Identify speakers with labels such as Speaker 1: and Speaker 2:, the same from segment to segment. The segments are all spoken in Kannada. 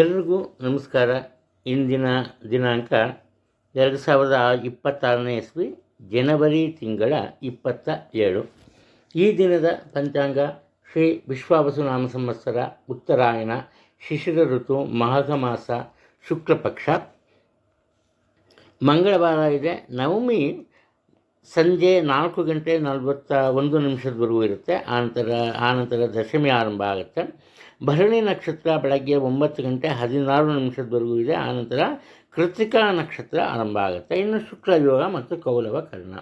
Speaker 1: ಎಲ್ರಿಗೂ ನಮಸ್ಕಾರ. ಇಂದಿನ ದಿನಾಂಕ ಎರಡು ಸಾವಿರದ ಇಪ್ಪತ್ತಾರನೇ ಇಸ್ವಿ, ಜನವರಿ ತಿಂಗಳ ಇಪ್ಪತ್ತ ಏಳು ಈ ದಿನದ ಪಂಚಾಂಗ ಶ್ರೀ ವಿಶ್ವಾವಸುನಾಮ ಸಂವತ್ಸರ ಉತ್ತರಾಯಣ, ಶಿಶಿರ ಋತು, ಮಾಘ ಮಾಸ ಶುಕ್ಲಪಕ್ಷ ಮಂಗಳವಾರ ಇದೆ. ನವಮಿ ಸಂಜೆ ನಾಲ್ಕು ಗಂಟೆ ನಲವತ್ತ ಒಂದು ನಿಮಿಷದವರೆಗೂ ಇರುತ್ತೆ. ಆನಂತರ ಆನಂತರ ದಶಮಿ ಆರಂಭ ಆಗುತ್ತೆ. ಭರಣಿ ನಕ್ಷತ್ರ ಬೆಳಗ್ಗೆ ಒಂಬತ್ತು ಗಂಟೆ ಹದಿನಾರು ನಿಮಿಷದವರೆಗೂ ಇದೆ. ಆನಂತರ ಕೃತಿಕಾ ನಕ್ಷತ್ರ ಆರಂಭ ಆಗುತ್ತೆ. ಇನ್ನು ಶುಕ್ಲ ಯೋಗ ಮತ್ತು ಕೌಲವ ಕರ್ಣ.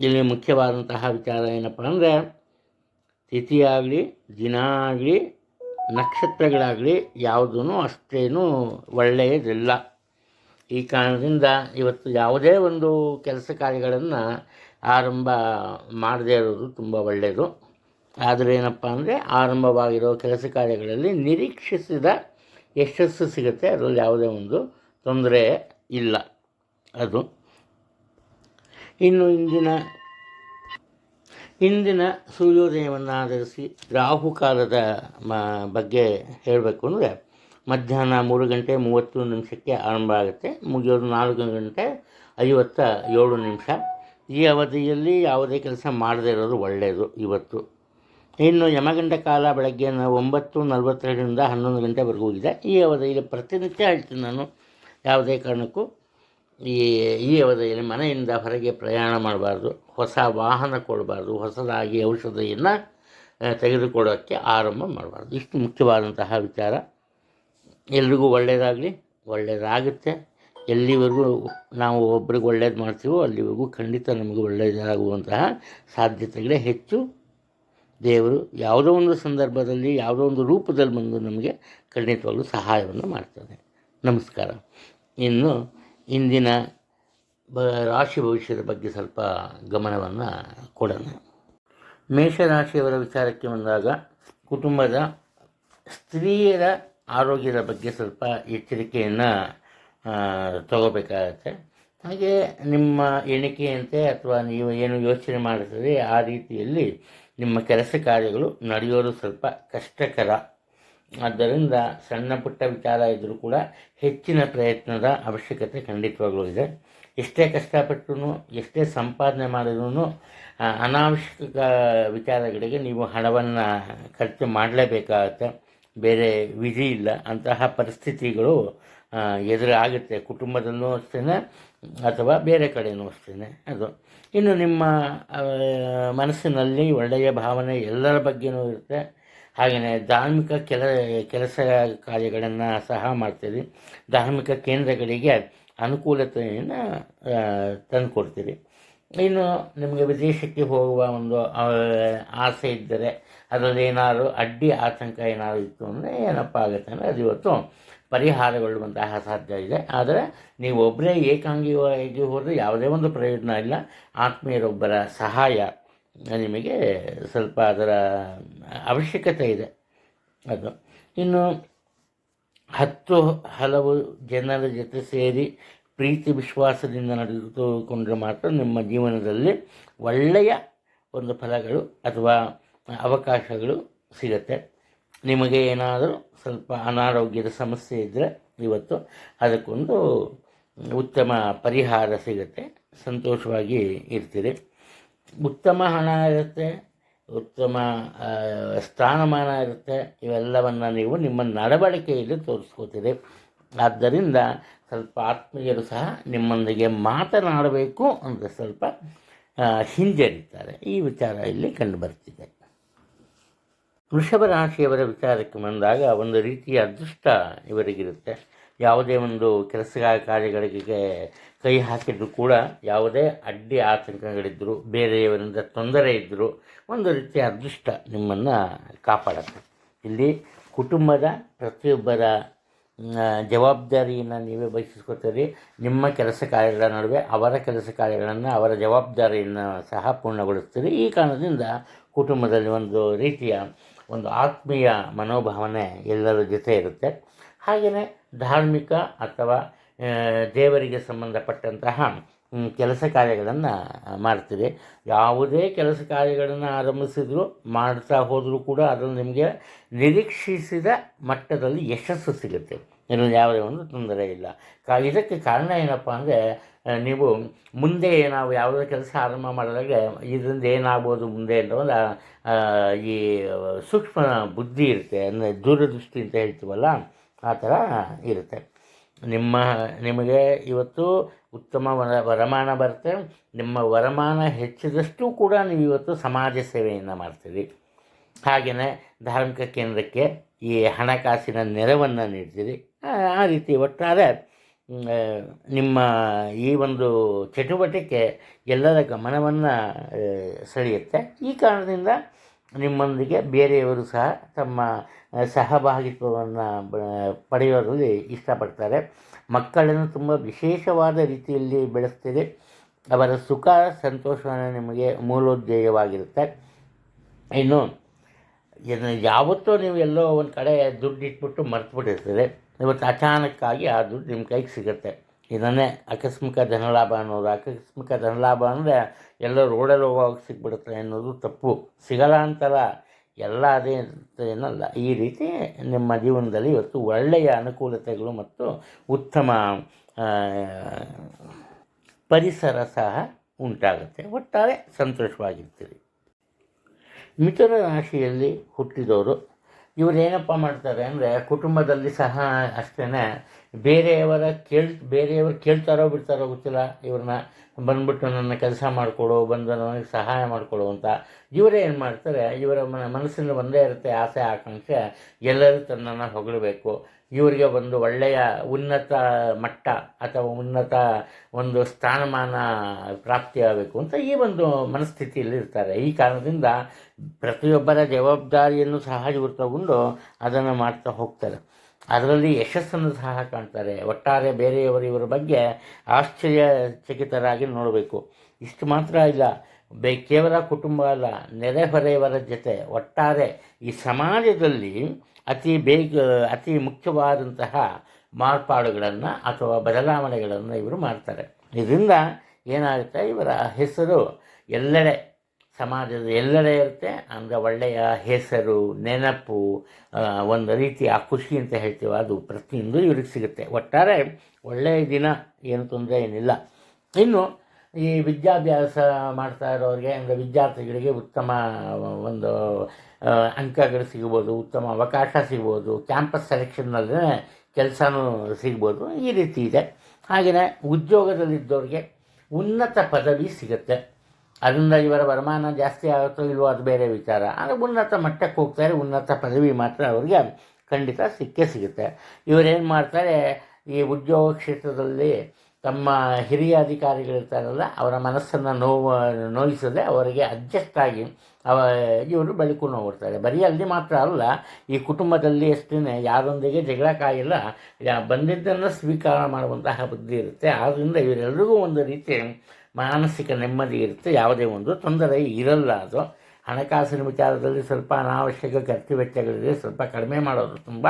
Speaker 1: ಇಲ್ಲಿ ಮುಖ್ಯವಾದಂತಹ ವಿಚಾರ ಏನಪ್ಪ ಅಂದರೆ ತಿಥಿಯಾಗಲಿ ದಿನ ಆಗಲಿ, ನಕ್ಷತ್ರಗಳಾಗಲಿ ಯಾವುದೂ ಅಷ್ಟೇನು ಒಳ್ಳೆಯದಿಲ್ಲ. ಈ ಕಾರಣದಿಂದ ಇವತ್ತು ಯಾವುದೇ ಒಂದು ಕೆಲಸ ಕಾರ್ಯಗಳನ್ನು ಆರಂಭ ಮಾಡದೇ ಇರೋದು ತುಂಬ ಒಳ್ಳೆಯದು. ಆದರೆ ಏನಪ್ಪ ಅಂದರೆ ಆರಂಭವಾಗಿರೋ ಕೆಲಸ ಕಾರ್ಯಗಳಲ್ಲಿ ನಿರೀಕ್ಷಿಸಿದ ಯಶಸ್ಸು ಸಿಗುತ್ತೆ. ಅದರಲ್ಲಿ ಯಾವುದೇ ಒಂದು ತೊಂದರೆ ಇಲ್ಲ ಅದು. ಇನ್ನು ಇಂದಿನ ಇಂದಿನ ಸೂರ್ಯೋದಯವನ್ನು ಆಧರಿಸಿ ರಾಹುಕಾಲದ ಮ, ಬಗ್ಗೆ ಹೇಳಬೇಕು ಅಂದರೆ ಮಧ್ಯಾಹ್ನ ಮೂರು ಗಂಟೆ ಮೂವತ್ತು ನಿಮಿಷಕ್ಕೆ ಆರಂಭ ಆಗುತ್ತೆ. ಮುಗಿಯೋದು ನಾಲ್ಕು ಗಂಟೆ ಐವತ್ತ ಏಳು ನಿಮಿಷ. ಈ ಅವಧಿಯಲ್ಲಿ ಯಾವುದೇ ಕೆಲಸ ಮಾಡದೇ ಇರೋದು ಒಳ್ಳೆಯದು ಇವತ್ತು. ಇನ್ನು ಯಮಗಂಡ ಕಾಲ ಬೆಳಗ್ಗೆ ಒಂಬತ್ತು ನಲವತ್ತೆರಡರಿಂದ ಹನ್ನೊಂದು ಗಂಟೆವರೆಗೂ ಇದೆ ಈ ಅವಧಿಯಲ್ಲಿ ಪ್ರತಿನಿತ್ಯ ಹೇಳ್ತೀನಿ ನಾನು ಯಾವುದೇ ಕಾರಣಕ್ಕೂ. ಈ ಈ ಅವಧಿಯಲ್ಲಿ ಮನೆಯಿಂದ ಹೊರಗೆ ಪ್ರಯಾಣ ಮಾಡಬಾರ್ದು. ಹೊಸ ವಾಹನ ಕೊಡಬಾರ್ದು. ಹೊಸದಾಗಿ ಔಷಧಿಯನ್ನು ತೆಗೆದುಕೊಳ್ಳೋಕ್ಕೆ ಆರಂಭ ಮಾಡಬಾರ್ದು. ಇಷ್ಟು ಮುಖ್ಯವಾದಂತಹ ವಿಚಾರ. ಎಲ್ರಿಗೂ ಒಳ್ಳೆಯದಾಗಲಿ ಒಳ್ಳೆಯದಾಗುತ್ತೆ ಎಲ್ಲಿವರೆಗೂ ನಾವು ಒಬ್ರಿಗೆ ಒಳ್ಳೇದು ಮಾಡ್ತೀವೋ ಅಲ್ಲಿವರೆಗೂ ಖಂಡಿತ ನಮಗೆ ಒಳ್ಳೆಯದಾಗುವಂತಹ ಸಾಧ್ಯತೆಗಳೇ ಹೆಚ್ಚು. ದೇವರು ಯಾವುದೋ ಒಂದು ಸಂದರ್ಭದಲ್ಲಿ, ಯಾವುದೋ ಒಂದು ರೂಪದಲ್ಲಿ ಬಂದು ನಮಗೆ ಖಂಡಿತವಾಗ್ಲೂ ಸಹಾಯವನ್ನು ಮಾಡ್ತಾನೆ ನಮಸ್ಕಾರ. ಇನ್ನು ಇಂದಿನ ಬ, ರಾಶಿ ಭವಿಷ್ಯದ ಬಗ್ಗೆ ಸ್ವಲ್ಪ ಗಮನವನ್ನು ಕೊಡೋಣ. ಮೇಷರಾಶಿಯವರ ವಿಚಾರಕ್ಕೆ ಬಂದಾಗ ಕುಟುಂಬದ ಸ್ತ್ರೀಯರ ಆರೋಗ್ಯದ ಬಗ್ಗೆ ಸ್ವಲ್ಪ ಎಚ್ಚರಿಕೆಯನ್ನು ತಗೋಬೇಕಾಗತ್ತೆ. ಹಾಗೆ ನಿಮ್ಮ ಎಣಿಕೆಯಂತೆ ಅಥವಾ ನೀವು ಏನು ಯೋಚನೆ ಮಾಡ್ತದೆ ಆ ರೀತಿಯಲ್ಲಿ ನಿಮ್ಮ ಕೆಲಸ ಕಾರ್ಯಗಳು ನಡೆಯೋದು ಸ್ವಲ್ಪ ಕಷ್ಟಕರ. ಆದ್ದರಿಂದ ಸಣ್ಣ ಪುಟ್ಟ ವಿಚಾರ ಇದ್ದರೂ ಕೂಡ ಹೆಚ್ಚಿನ ಪ್ರಯತ್ನದ ಅವಶ್ಯಕತೆ ಖಂಡಿತವಾಗಲೂ ಇದೆ. ಎಷ್ಟೇ ಕಷ್ಟಪಟ್ಟರೂ ಎಷ್ಟೇ ಸಂಪಾದನೆ ಮಾಡಿದ್ರೂ ಅನಾವಶ್ಯಕ ವಿಚಾರಗಳಿಗೆ ನೀವು ಹಣವನ್ನು ಖರ್ಚು ಮಾಡಲೇಬೇಕಾಗತ್ತೆ. ಬೇರೆ ವಿಧಿ ಇಲ್ಲ. ಅಂತಹ ಪರಿಸ್ಥಿತಿಗಳು ಎದುರಾಗುತ್ತೆ. ಕುಟುಂಬದಲ್ಲೂ ಅಷ್ಟೇ ಅಥವಾ ಬೇರೆ ಕಡೆಯೂ ಅಷ್ಟೇ ಅದು. ಇನ್ನು ನಿಮ್ಮ ಮನಸ್ಸಿನಲ್ಲಿ ಒಳ್ಳೆಯ ಭಾವನೆ ಎಲ್ಲರ ಬಗ್ಗೆನೂ ಇರುತ್ತೆ. ಹಾಗೆಯೇ ಧಾರ್ಮಿಕ ಕೆಲ, ಕೆಲಸ ಕಾರ್ಯಗಳನ್ನು ಸಹ ಮಾಡ್ತೀರಿ. ಧಾರ್ಮಿಕ ಕೇಂದ್ರಗಳಿಗೆ ಅನುಕೂಲತೆಯನ್ನು ತಂದುಕೊಡ್ತೀರಿ. ಇನ್ನು ನಿಮಗೆ ವಿದೇಶಕ್ಕೆ ಹೋಗುವ ಒಂದು ಆಸೆ ಇದ್ದರೆ ಅದರಲ್ಲಿ ಏನಾದರೂ ಅಡ್ಡಿ ಆತಂಕ ಏನಾದರೂ ಇತ್ತು ಅಂದರೆ ಏನಪ್ಪ ಆಗುತ್ತೆ ಅಂದರೆ ಅದು ಇವತ್ತು ಪರಿಹಾರಗೊಳ್ಳುವಂತಹ ಸಾಧ್ಯ ಇದೆ. ಆದರೆ ನೀವು ಒಬ್ಬರೇ ಏಕಾಂಗಿಯಾಗಿ ಹೋದರೆ ಯಾವುದೇ ಒಂದು ಪ್ರಯೋಜನ ಇಲ್ಲ. ಆತ್ಮೀಯರೊಬ್ಬರ ಸಹಾಯ ನಿಮಗೆ ಸ್ವಲ್ಪ ಅದರ ಅವಶ್ಯಕತೆ ಇದೆ. ಅದು. ಇನ್ನು ಹತ್ತು ಹಲವು ಜನರ ಜೊತೆ ಸೇರಿ ಪ್ರೀತಿ ವಿಶ್ವಾಸದಿಂದ ನಡೆದುಕೊಂಡರೆ ಮಾತ್ರ ನಿಮ್ಮ ಜೀವನದಲ್ಲಿ ಒಳ್ಳೆಯ ಒಂದು ಫಲಗಳು ಅಥವಾ ಅವಕಾಶಗಳು ಸಿಗುತ್ತೆ. ನಿಮಗೆ ಏನಾದರೂ ಸ್ವಲ್ಪ ಅನಾರೋಗ್ಯದ ಸಮಸ್ಯೆ ಇದ್ದರೆ ಇವತ್ತು ಅದಕ್ಕೊಂದು ಉತ್ತಮ ಪರಿಹಾರ ಸಿಗುತ್ತೆ. ಸಂತೋಷವಾಗಿ ಇರ್ತೀರಿ. ಉತ್ತಮ ಹಣ ಇರುತ್ತೆ, ಉತ್ತಮ ಸ್ಥಾನಮಾನ ಇರುತ್ತೆ. ಇವೆಲ್ಲವನ್ನು ನೀವು ನಿಮ್ಮ ನಡವಳಿಕೆಯಲ್ಲಿ ತೋರಿಸ್ಕೋತೀರಿ. ಆದ್ದರಿಂದ ಸ್ವಲ್ಪ ಆತ್ಮೀಯರು ಸಹ ನಿಮ್ಮೊಂದಿಗೆ ಮಾತನಾಡಬೇಕು ಅಂತ ಸ್ವಲ್ಪ ಹಿಂಜರಿತಾರೆ. ಈ ವಿಚಾರ ಇಲ್ಲಿ ಕಂಡುಬರ್ತಿದೆ ವೃಷಭ ರಾಶಿಯವರ ವಿಚಾರಕ್ಕೆ ಬಂದಾಗ ಒಂದು ರೀತಿಯ ಅದೃಷ್ಟ ಇವರಿಗಿರುತ್ತೆ. ಯಾವುದೇ ಒಂದು ಕೆಲಸ ಕಾರ್ಯಗಳಿಗೆ ಕೈ ಹಾಕಿದ್ರು ಕೂಡ ಯಾವುದೇ ಅಡ್ಡಿ ಆತಂಕಗಳಿದ್ದರೂ ಬೇರೆಯವರಿಂದ ತೊಂದರೆ ಇದ್ದರೂ ಒಂದು ರೀತಿಯ ಅದೃಷ್ಟ ನಿಮ್ಮನ್ನು ಕಾಪಾಡುತ್ತೆ. ಇಲ್ಲಿ ಕುಟುಂಬದ ಪ್ರತಿಯೊಬ್ಬರ ಜವಾಬ್ದಾರಿಯನ್ನು ನೀವೇ ಬಯಸಿಸ್ಕೊತೀರಿ. ನಿಮ್ಮ ಕೆಲಸ ಕಾರ್ಯಗಳ ನಡುವೆ ಅವರ ಕೆಲಸ ಕಾರ್ಯಗಳನ್ನು ಅವರ ಜವಾಬ್ದಾರಿಯನ್ನು ಸಹ ಪೂರ್ಣಗೊಳಿಸ್ತೀರಿ. ಈ ಕಾರಣದಿಂದ ಕುಟುಂಬದಲ್ಲಿ ಒಂದು ರೀತಿಯ ಒಂದು ಆತ್ಮೀಯ ಮನೋಭಾವನೆ ಎಲ್ಲರ ಜೊತೆ ಇರುತ್ತೆ. ಹಾಗೆಯೇ ಧಾರ್ಮಿಕ ಅಥವಾ ದೇವರಿಗೆ ಸಂಬಂಧಪಟ್ಟಂತಹ ಕೆಲಸ ಕಾರ್ಯಗಳನ್ನು ಮಾಡ್ತೀವಿ ಯಾವುದೇ ಕೆಲಸ ಕಾರ್ಯಗಳನ್ನು ಆರಂಭಿಸಿದ್ರು ಮಾಡ್ತಾ ಹೋದರೂ ಕೂಡ ಅದನ್ನು ನಿಮಗೆ ನಿರೀಕ್ಷಿಸಿದ ಮಟ್ಟದಲ್ಲಿ ಯಶಸ್ಸು ಸಿಗುತ್ತೆ. ಇನ್ನು ಯಾವುದೇ ಒಂದು ತೊಂದರೆ ಇಲ್ಲ. ಇದಕ್ಕೆ ಕಾರಣ ಏನಪ್ಪ ಅಂದರೆ ನೀವು ಮುಂದೆ ನಾವು ಯಾವುದೇ ಕೆಲಸ ಆರಂಭ ಮಾಡಿದಾಗ ಇದರಿಂದ ಏನಾಗ್ಬೋದು ಮುಂದೆ ಅಂತ ಒಂದು ಈ ಸೂಕ್ಷ್ಮ ಬುದ್ಧಿ ಇರುತ್ತೆ. ಅಂದರೆ ದೂರದೃಷ್ಟಿ ಅಂತ ಹೇಳ್ತೀವಲ್ಲ, ಆ ಥರ ಇರುತ್ತೆ. ನಿಮ್ಮ, ನಿಮಗೆ ಇವತ್ತು ಉತ್ತಮ ವರ, ವರಮಾನ ಬರುತ್ತೆ. ನಿಮ್ಮ ವರಮಾನ ಹೆಚ್ಚಿದಷ್ಟು ಕೂಡ ನೀವು ಇವತ್ತು ಸಮಾಜ ಸೇವೆಯನ್ನು ಮಾಡ್ತೀರಿ. ಹಾಗೆಯೇ ಧಾರ್ಮಿಕ ಕೇಂದ್ರಕ್ಕೆ ಈ ಹಣಕಾಸಿನ ನೆರವನ್ನು ನೀಡ್ತೀರಿ. ಆ ರೀತಿ ಒಟ್ಟಾರೆ ನಿಮ್ಮ ಈ ಒಂದು ಚಟುವಟಿಕೆ ಎಲ್ಲರ ಗಮನವನ್ನು ಸೆಳೆಯುತ್ತೆ. ಈ ಕಾರಣದಿಂದ ನಿಮ್ಮೊಂದಿಗೆ ಬೇರೆಯವರು ಸಹ ತಮ್ಮ ಸಹಭಾಗಿತ್ವವನ್ನು ಪಡೆಯೋದ್ರಲ್ಲಿ ಇಷ್ಟಪಡ್ತಾರೆ. ಮಕ್ಕಳನ್ನು ತುಂಬ ವಿಶೇಷವಾದ ರೀತಿಯಲ್ಲಿ ಬೆಳೆಸ್ತೀರಿ. ಅವರ ಸುಖ ಸಂತೋಷವನ್ನು ನಿಮಗೆ ಮೂಲೋದ್ಯೋಗವಾಗಿರುತ್ತೆ ಇನ್ನು ಏನು ಯಾವತ್ತೋ ನೀವು ಎಲ್ಲೋ ಒಂದು ಕಡೆ ದುಡ್ಡು ಇಟ್ಬಿಟ್ಟು ಮರ್ತುಬಿಟ್ಟಿರ್ತೀರಿ. ಇವತ್ತು ಅಚಾನಕ್ಕಾಗಿ ಆ ದುಡ್ಡು ನಿಮ್ಮ ಕೈಗೆ ಸಿಗುತ್ತೆ. ಇದನ್ನೇ ಆಕಸ್ಮಿಕ ಧನಲಾಭ ಅನ್ನೋದು. ಆಕಸ್ಮಿಕ ಧನಲಾಭ ಅಂದರೆ ಎಲ್ಲ ರೋಡಲ್ಲಿ ಹೋಗೋವಾಗ ಸಿಗ್ಬಿಡುತ್ತೆ ಅನ್ನೋದು ತಪ್ಪು. ಸಿಗಲ್ಲ ಅಂತಲ್ಲ, ಎಲ್ಲ ಅದೇ ಏನಲ್ಲ. ಈ ರೀತಿ ನಿಮ್ಮ ಜೀವನದಲ್ಲಿ ಇವತ್ತು ಒಳ್ಳೆಯ ಅನುಕೂಲತೆಗಳು ಮತ್ತು ಉತ್ತಮ ಪರಿಸರ ಸಹ ಉಂಟಾಗುತ್ತೆ. ಒಟ್ಟಾರೆ ಸಂತೋಷವಾಗಿರ್ತೀರಿ. ಮಿಥುನ ರಾಶಿಯಲ್ಲಿ ಹುಟ್ಟಿದವರು ಇವರೇನಪ್ಪ ಮಾಡ್ತಾರೆ ಅಂದರೆ ಕುಟುಂಬದಲ್ಲಿ ಸಹ ಅಷ್ಟೇ ಬೇರೆಯವರ ಕೇಳ್, ಬೇರೆಯವರು ಕೇಳ್ತಾರೋ ಬಿಡ್ತಾರೋ ಗೊತ್ತಿಲ್ಲ. ಇವ್ರನ್ನ ಬಂದ್ಬಿಟ್ಟು ನನ್ನ ಕೆಲಸ ಮಾಡಿಕೊಡು, ಬಂದು ನನಗೆ ಸಹಾಯ ಮಾಡಿಕೊಡು ಅಂತ ಇವರೇ ಏನು ಮಾಡ್ತಾರೆ, ಇವರ ಮನ ಮನಸ್ಸಿನ ಒಂದೇ ಇರುತ್ತೆ ಆಸೆ, ಆಕಾಂಕ್ಷೆ ಎಲ್ಲರೂ ತನ್ನನ್ನು ಹೊಗಳಬೇಕು. ಇವರಿಗೆ ಒಂದು ಒಳ್ಳೆಯ ಉನ್ನತ ಮಟ್ಟ ಅಥವಾ ಉನ್ನತ ಒಂದು ಸ್ಥಾನಮಾನ ಪ್ರಾಪ್ತಿಯಾಗಬೇಕು ಅಂತ ಈ ಒಂದು ಮನಸ್ಥಿತಿಯಲ್ಲಿ ಇರ್ತಾರೆ. ಈ ಕಾರಣದಿಂದ ಪ್ರತಿಯೊಬ್ಬರ ಜವಾಬ್ದಾರಿಯನ್ನು ಸಹ ಇವರು ತಗೊಂಡು ಅದನ್ನು ಮಾಡ್ತಾ ಹೋಗ್ತಾರೆ. ಅದರಲ್ಲಿ ಯಶಸ್ಸನ್ನು ಸಹ ಕಾಣ್ತಾರೆ. ಒಟ್ಟಾರೆ ಬೇರೆಯವರು ಇವರ ಬಗ್ಗೆ ಆಶ್ಚರ್ಯಚಕಿತರಾಗಿ ನೋಡಬೇಕು. ಇಷ್ಟು ಮಾತ್ರ ಇಲ್ಲ. ಬೇ ಕೇವಲ ಕುಟುಂಬ ಅಲ್ಲ, ನೆರೆಹೊರೆಯವರ ಜೊತೆ ಒಟ್ಟಾರೆ ಈ ಸಮಾಜದಲ್ಲಿ ಅತಿ ಬೇಗ, ಅತಿ ಮುಖ್ಯವಾದಂತಹ ಮಾರ್ಪಾಡುಗಳನ್ನು ಅಥವಾ ಬದಲಾವಣೆಗಳನ್ನು ಇವರು ಮಾಡ್ತಾರೆ. ಇದರಿಂದ ಏನಾಗುತ್ತೆ? ಇವರ ಹೆಸರು ಎಲ್ಲೆಡೆ, ಸಮಾಜದ ಎಲ್ಲೆಡೆ ಇರುತ್ತೆ. ಅಂದರೆ ಒಳ್ಳೆಯ ಹೆಸರು, ನೆನಪು ಒಂದು ರೀತಿಯ ಖುಷಿ ಅಂತ ಹೇಳ್ತೀವಿ ಅದು ಪ್ರತಿಯೊಂದು ಇವ್ರಿಗೆ ಸಿಗುತ್ತೆ. ಒಟ್ಟಾರೆ ಒಳ್ಳೆಯ ದಿನ ಏನು ತೊಂದರೆ ಏನಿಲ್ಲ. ಇನ್ನು ಈ ವಿದ್ಯಾಭ್ಯಾಸ ಮಾಡ್ತಾ ಇರೋರಿಗೆ, ಅಂದರೆ ವಿದ್ಯಾರ್ಥಿಗಳಿಗೆ ಉತ್ತಮ ಒಂದು ಅಂಕಗಳು ಸಿಗ್ಬೋದು, ಉತ್ತಮ ಅವಕಾಶ ಸಿಗ್ಬೋದು ಕ್ಯಾಂಪಸ್ ಸೆಲೆಕ್ಷನ್ನಲ್ಲೇ ಕೆಲಸನೂ ಸಿಗ್ಬೋದು, ಈ ರೀತಿ ಇದೆ. ಹಾಗೆಯೇ ಉದ್ಯೋಗದಲ್ಲಿದ್ದವ್ರಿಗೆ ಉನ್ನತ ಪದವಿ ಸಿಗುತ್ತೆ. ಅದರಿಂದ ಇವರ ವರಮಾನ ಜಾಸ್ತಿ ಆಗುತ್ತೋ ಇಲ್ವೋ ಅದು ಬೇರೆ ವಿಚಾರ. ಆದರೆ ಉನ್ನತ ಮಟ್ಟಕ್ಕೆ ಹೋಗ್ತಾರೆ, ಉನ್ನತ ಪದವಿ ಮಾತ್ರ ಅವರಿಗೆ ಖಂಡಿತ ಸಿಕ್ಕೇ ಸಿಗುತ್ತೆ. ಇವರೇನು ಮಾಡ್ತಾರೆ, ಈ ಉದ್ಯೋಗ ಕ್ಷೇತ್ರದಲ್ಲಿ ತಮ್ಮ ಹಿರಿಯ ಅಧಿಕಾರಿಗಳಿರ್ತಾರಲ್ಲ ಅವರ ಮನಸ್ಸನ್ನು ನೋವು, ನೋಯಿಸದೆ ಅವರಿಗೆ ಅಡ್ಜಸ್ಟ್ ಆಗಿ ಅವ, ಇವರು ಬೆಳಕೊಂಡು ಹೋಗ್ತಾರೆ ಬರೀ ಅಲ್ಲಿ ಮಾತ್ರ ಅಲ್ಲ, ಈ ಕುಟುಂಬದಲ್ಲಿ ಅಷ್ಟೇ ಯಾರೊಂದಿಗೆ ಜಗಳ ಕಾಯಿಲ್ಲ ಬಂದಿದ್ದನ್ನು ಸ್ವೀಕಾರ ಮಾಡುವಂತಹ ಬುದ್ಧಿ ಇರುತ್ತೆ. ಆದ್ದರಿಂದ ಇವರೆಲ್ಲರಿಗೂ ಒಂದು ರೀತಿ ಮಾನಸಿಕ ನೆಮ್ಮದಿ ಇರುತ್ತೆ. ಯಾವುದೇ ಒಂದು ತೊಂದರೆ ಇರಲ್ಲ ಅದು. ಹಣಕಾಸಿನ ವಿಚಾರದಲ್ಲಿ ಸ್ವಲ್ಪ ಅನಾವಶ್ಯಕ ಖರ್ಚು ವೆಚ್ಚಗಳಿದೆ ಸ್ವಲ್ಪ ಕಡಿಮೆ ಮಾಡೋದು ತುಂಬ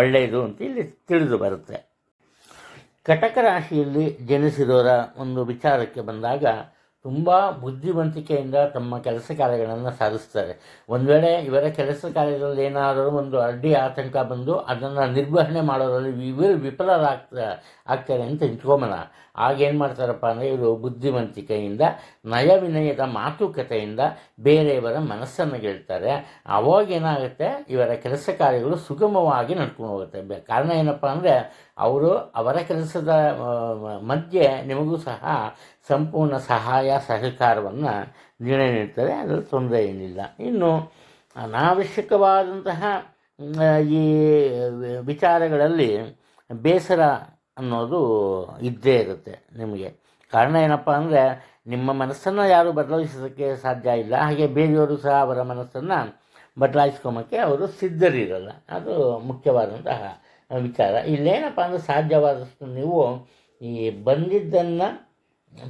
Speaker 1: ಒಳ್ಳೆಯದು ಅಂತ ಇಲ್ಲಿ ತಿಳಿದು ಬರುತ್ತೆ. ಕಟಕ ರಾಶಿಯಲ್ಲಿ ಜನಿಸಿರೋರ ಒಂದು ವಿಚಾರಕ್ಕೆ ಬಂದಾಗ ತುಂಬ ಬುದ್ಧಿವಂತಿಕೆಯಿಂದ ತಮ್ಮ ಕೆಲಸ ಕಾರ್ಯಗಳನ್ನು ಸಾಧಿಸ್ತಾರೆ. ಒಂದು ವೇಳೆ ಇವರ ಕೆಲಸ ಕಾರ್ಯದಲ್ಲಿ ಏನಾದರೂ ಒಂದು ಅಡ್ಡಿ ಆತಂಕ ಬಂದು ಅದನ್ನು ನಿರ್ವಹಣೆ ಮಾಡೋದರಲ್ಲಿ ಇವರು ವಿಫಲರಾಗ್ತಾ, ಆಗ್ತಾರೆ ಅಂತ ಇಟ್ಕೊಂಬನ ಆಗೇನು ಮಾಡ್ತಾರಪ್ಪ ಅಂದರೆ ಇವರು ಬುದ್ಧಿವಂತಿಕೆಯಿಂದ, ನಯವಿನಯದ ಮಾತುಕತೆಯಿಂದ ಬೇರೆಯವರ ಮನಸ್ಸನ್ನು ಗೆಲ್ತಾರೆ ಅವಾಗ ಏನಾಗುತ್ತೆ, ಇವರ ಕೆಲಸ ಕಾರ್ಯಗಳು ಸುಗಮವಾಗಿ ನಡ್ಕೊಂಡು ಹೋಗುತ್ತೆ. ಕಾರಣ ಏನಪ್ಪ ಅಂದರೆ, ಅವರು ಅವರ ಕೆಲಸದ ಮಧ್ಯೆ ನಿಮಗೂ ಸಹ ಸಂಪೂರ್ಣ ಸಹಾಯ, ಸಹಕಾರವನ್ನು ನಿರ್ಣಯ ನೀಡ್ತಾರೆ ಅದರಲ್ಲಿ ತೊಂದರೆ ಏನಿಲ್ಲ. ಇನ್ನು ಅನಾವಶ್ಯಕವಾದಂತಹ ಈ ವಿಚಾರಗಳಲ್ಲಿ ಬೇಸರ ಅನ್ನೋದು ಇದ್ದೇ ಇರುತ್ತೆ ನಿಮಗೆ. ಕಾರಣ ಏನಪ್ಪ ಅಂದರೆ, ನಿಮ್ಮ ಮನಸ್ಸನ್ನು ಯಾರೂ ಬದಲಾಯಿಸೋದಕ್ಕೆ ಸಾಧ್ಯ ಇಲ್ಲ. ಹಾಗೆ ಬೇರೆಯವರು ಸಹ ಅವರ ಮನಸ್ಸನ್ನು ಬದಲಾಯಿಸ್ಕೊಂಬಕ್ಕೆ ಅವರು ಸಿದ್ಧರಿರಲ್ಲ. ಅದು ಮುಖ್ಯವಾದಂತಹ ವಿಚಾರ. ಇಲ್ಲೇನಪ್ಪ ಅಂದರೆ ಸಾಧ್ಯವಾದಷ್ಟು ನೀವು ಈ ಬಂದಿದ್ದನ್ನು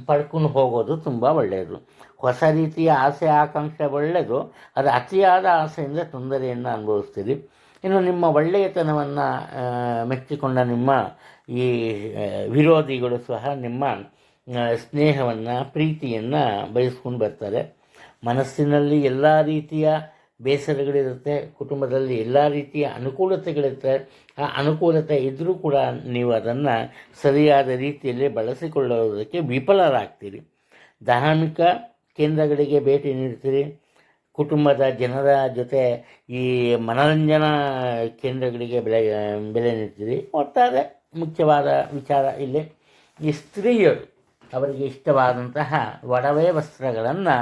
Speaker 1: ಪಡ್ಕೊಂಡು ಹೋಗೋದು ತುಂಬ ಒಳ್ಳೆಯದು ಹೊಸ ರೀತಿಯ ಆಸೆ, ಆಕಾಂಕ್ಷೆ ಒಳ್ಳೆಯದು ಅದು ಅತಿಯಾದ ಆಸೆಯಿಂದ ತೊಂದರೆಯನ್ನು ಅನುಭವಿಸ್ತೀರಿ. ಇನ್ನು ನಿಮ್ಮ ಒಳ್ಳೆಯತನವನ್ನು ಮೆಚ್ಚಿಕೊಂಡ ನಿಮ್ಮ ಈ ವಿರೋಧಿಗಳು ಸಹ ನಿಮ್ಮ ಸ್ನೇಹವನ್ನು, ಪ್ರೀತಿಯನ್ನು ಬಯಸ್ಕೊಂಡು ಬರ್ತಾರೆ. ಮನಸ್ಸಿನಲ್ಲಿ ಎಲ್ಲ ರೀತಿಯ ಬೇಸರಗಳಿರುತ್ತೆ, ಕುಟುಂಬದಲ್ಲಿ ಎಲ್ಲ ರೀತಿಯ ಅನುಕೂಲತೆಗಳಿರುತ್ತೆ. ಆ ಅನುಕೂಲತೆ ಇದ್ದರೂ ಕೂಡ ನೀವು ಅದನ್ನು ಸರಿಯಾದ ರೀತಿಯಲ್ಲಿ ಬಳಸಿಕೊಳ್ಳೋದಕ್ಕೆ ವಿಫಲರಾಗ್ತೀರಿ. ಧಾರ್ಮಿಕ ಕೇಂದ್ರಗಳಿಗೆ ಭೇಟಿ ನೀಡ್ತೀರಿ. ಕುಟುಂಬದ ಜನರ ಜೊತೆ ಈ ಮನೋರಂಜನಾ ಕೇಂದ್ರಗಳಿಗೆ ಬೆಲೆ ಬೆಲೆ ನೀಡ್ತೀರಿ. ಒಟ್ಟಾರೆ ಮುಖ್ಯವಾದ ವಿಚಾರ ಇಲ್ಲಿ, ಈ ಸ್ತ್ರೀಯರು ಅವರಿಗೆ ಇಷ್ಟವಾದಂತಹ ಒಡವೆ ವಸ್ತ್ರಗಳನ್ನು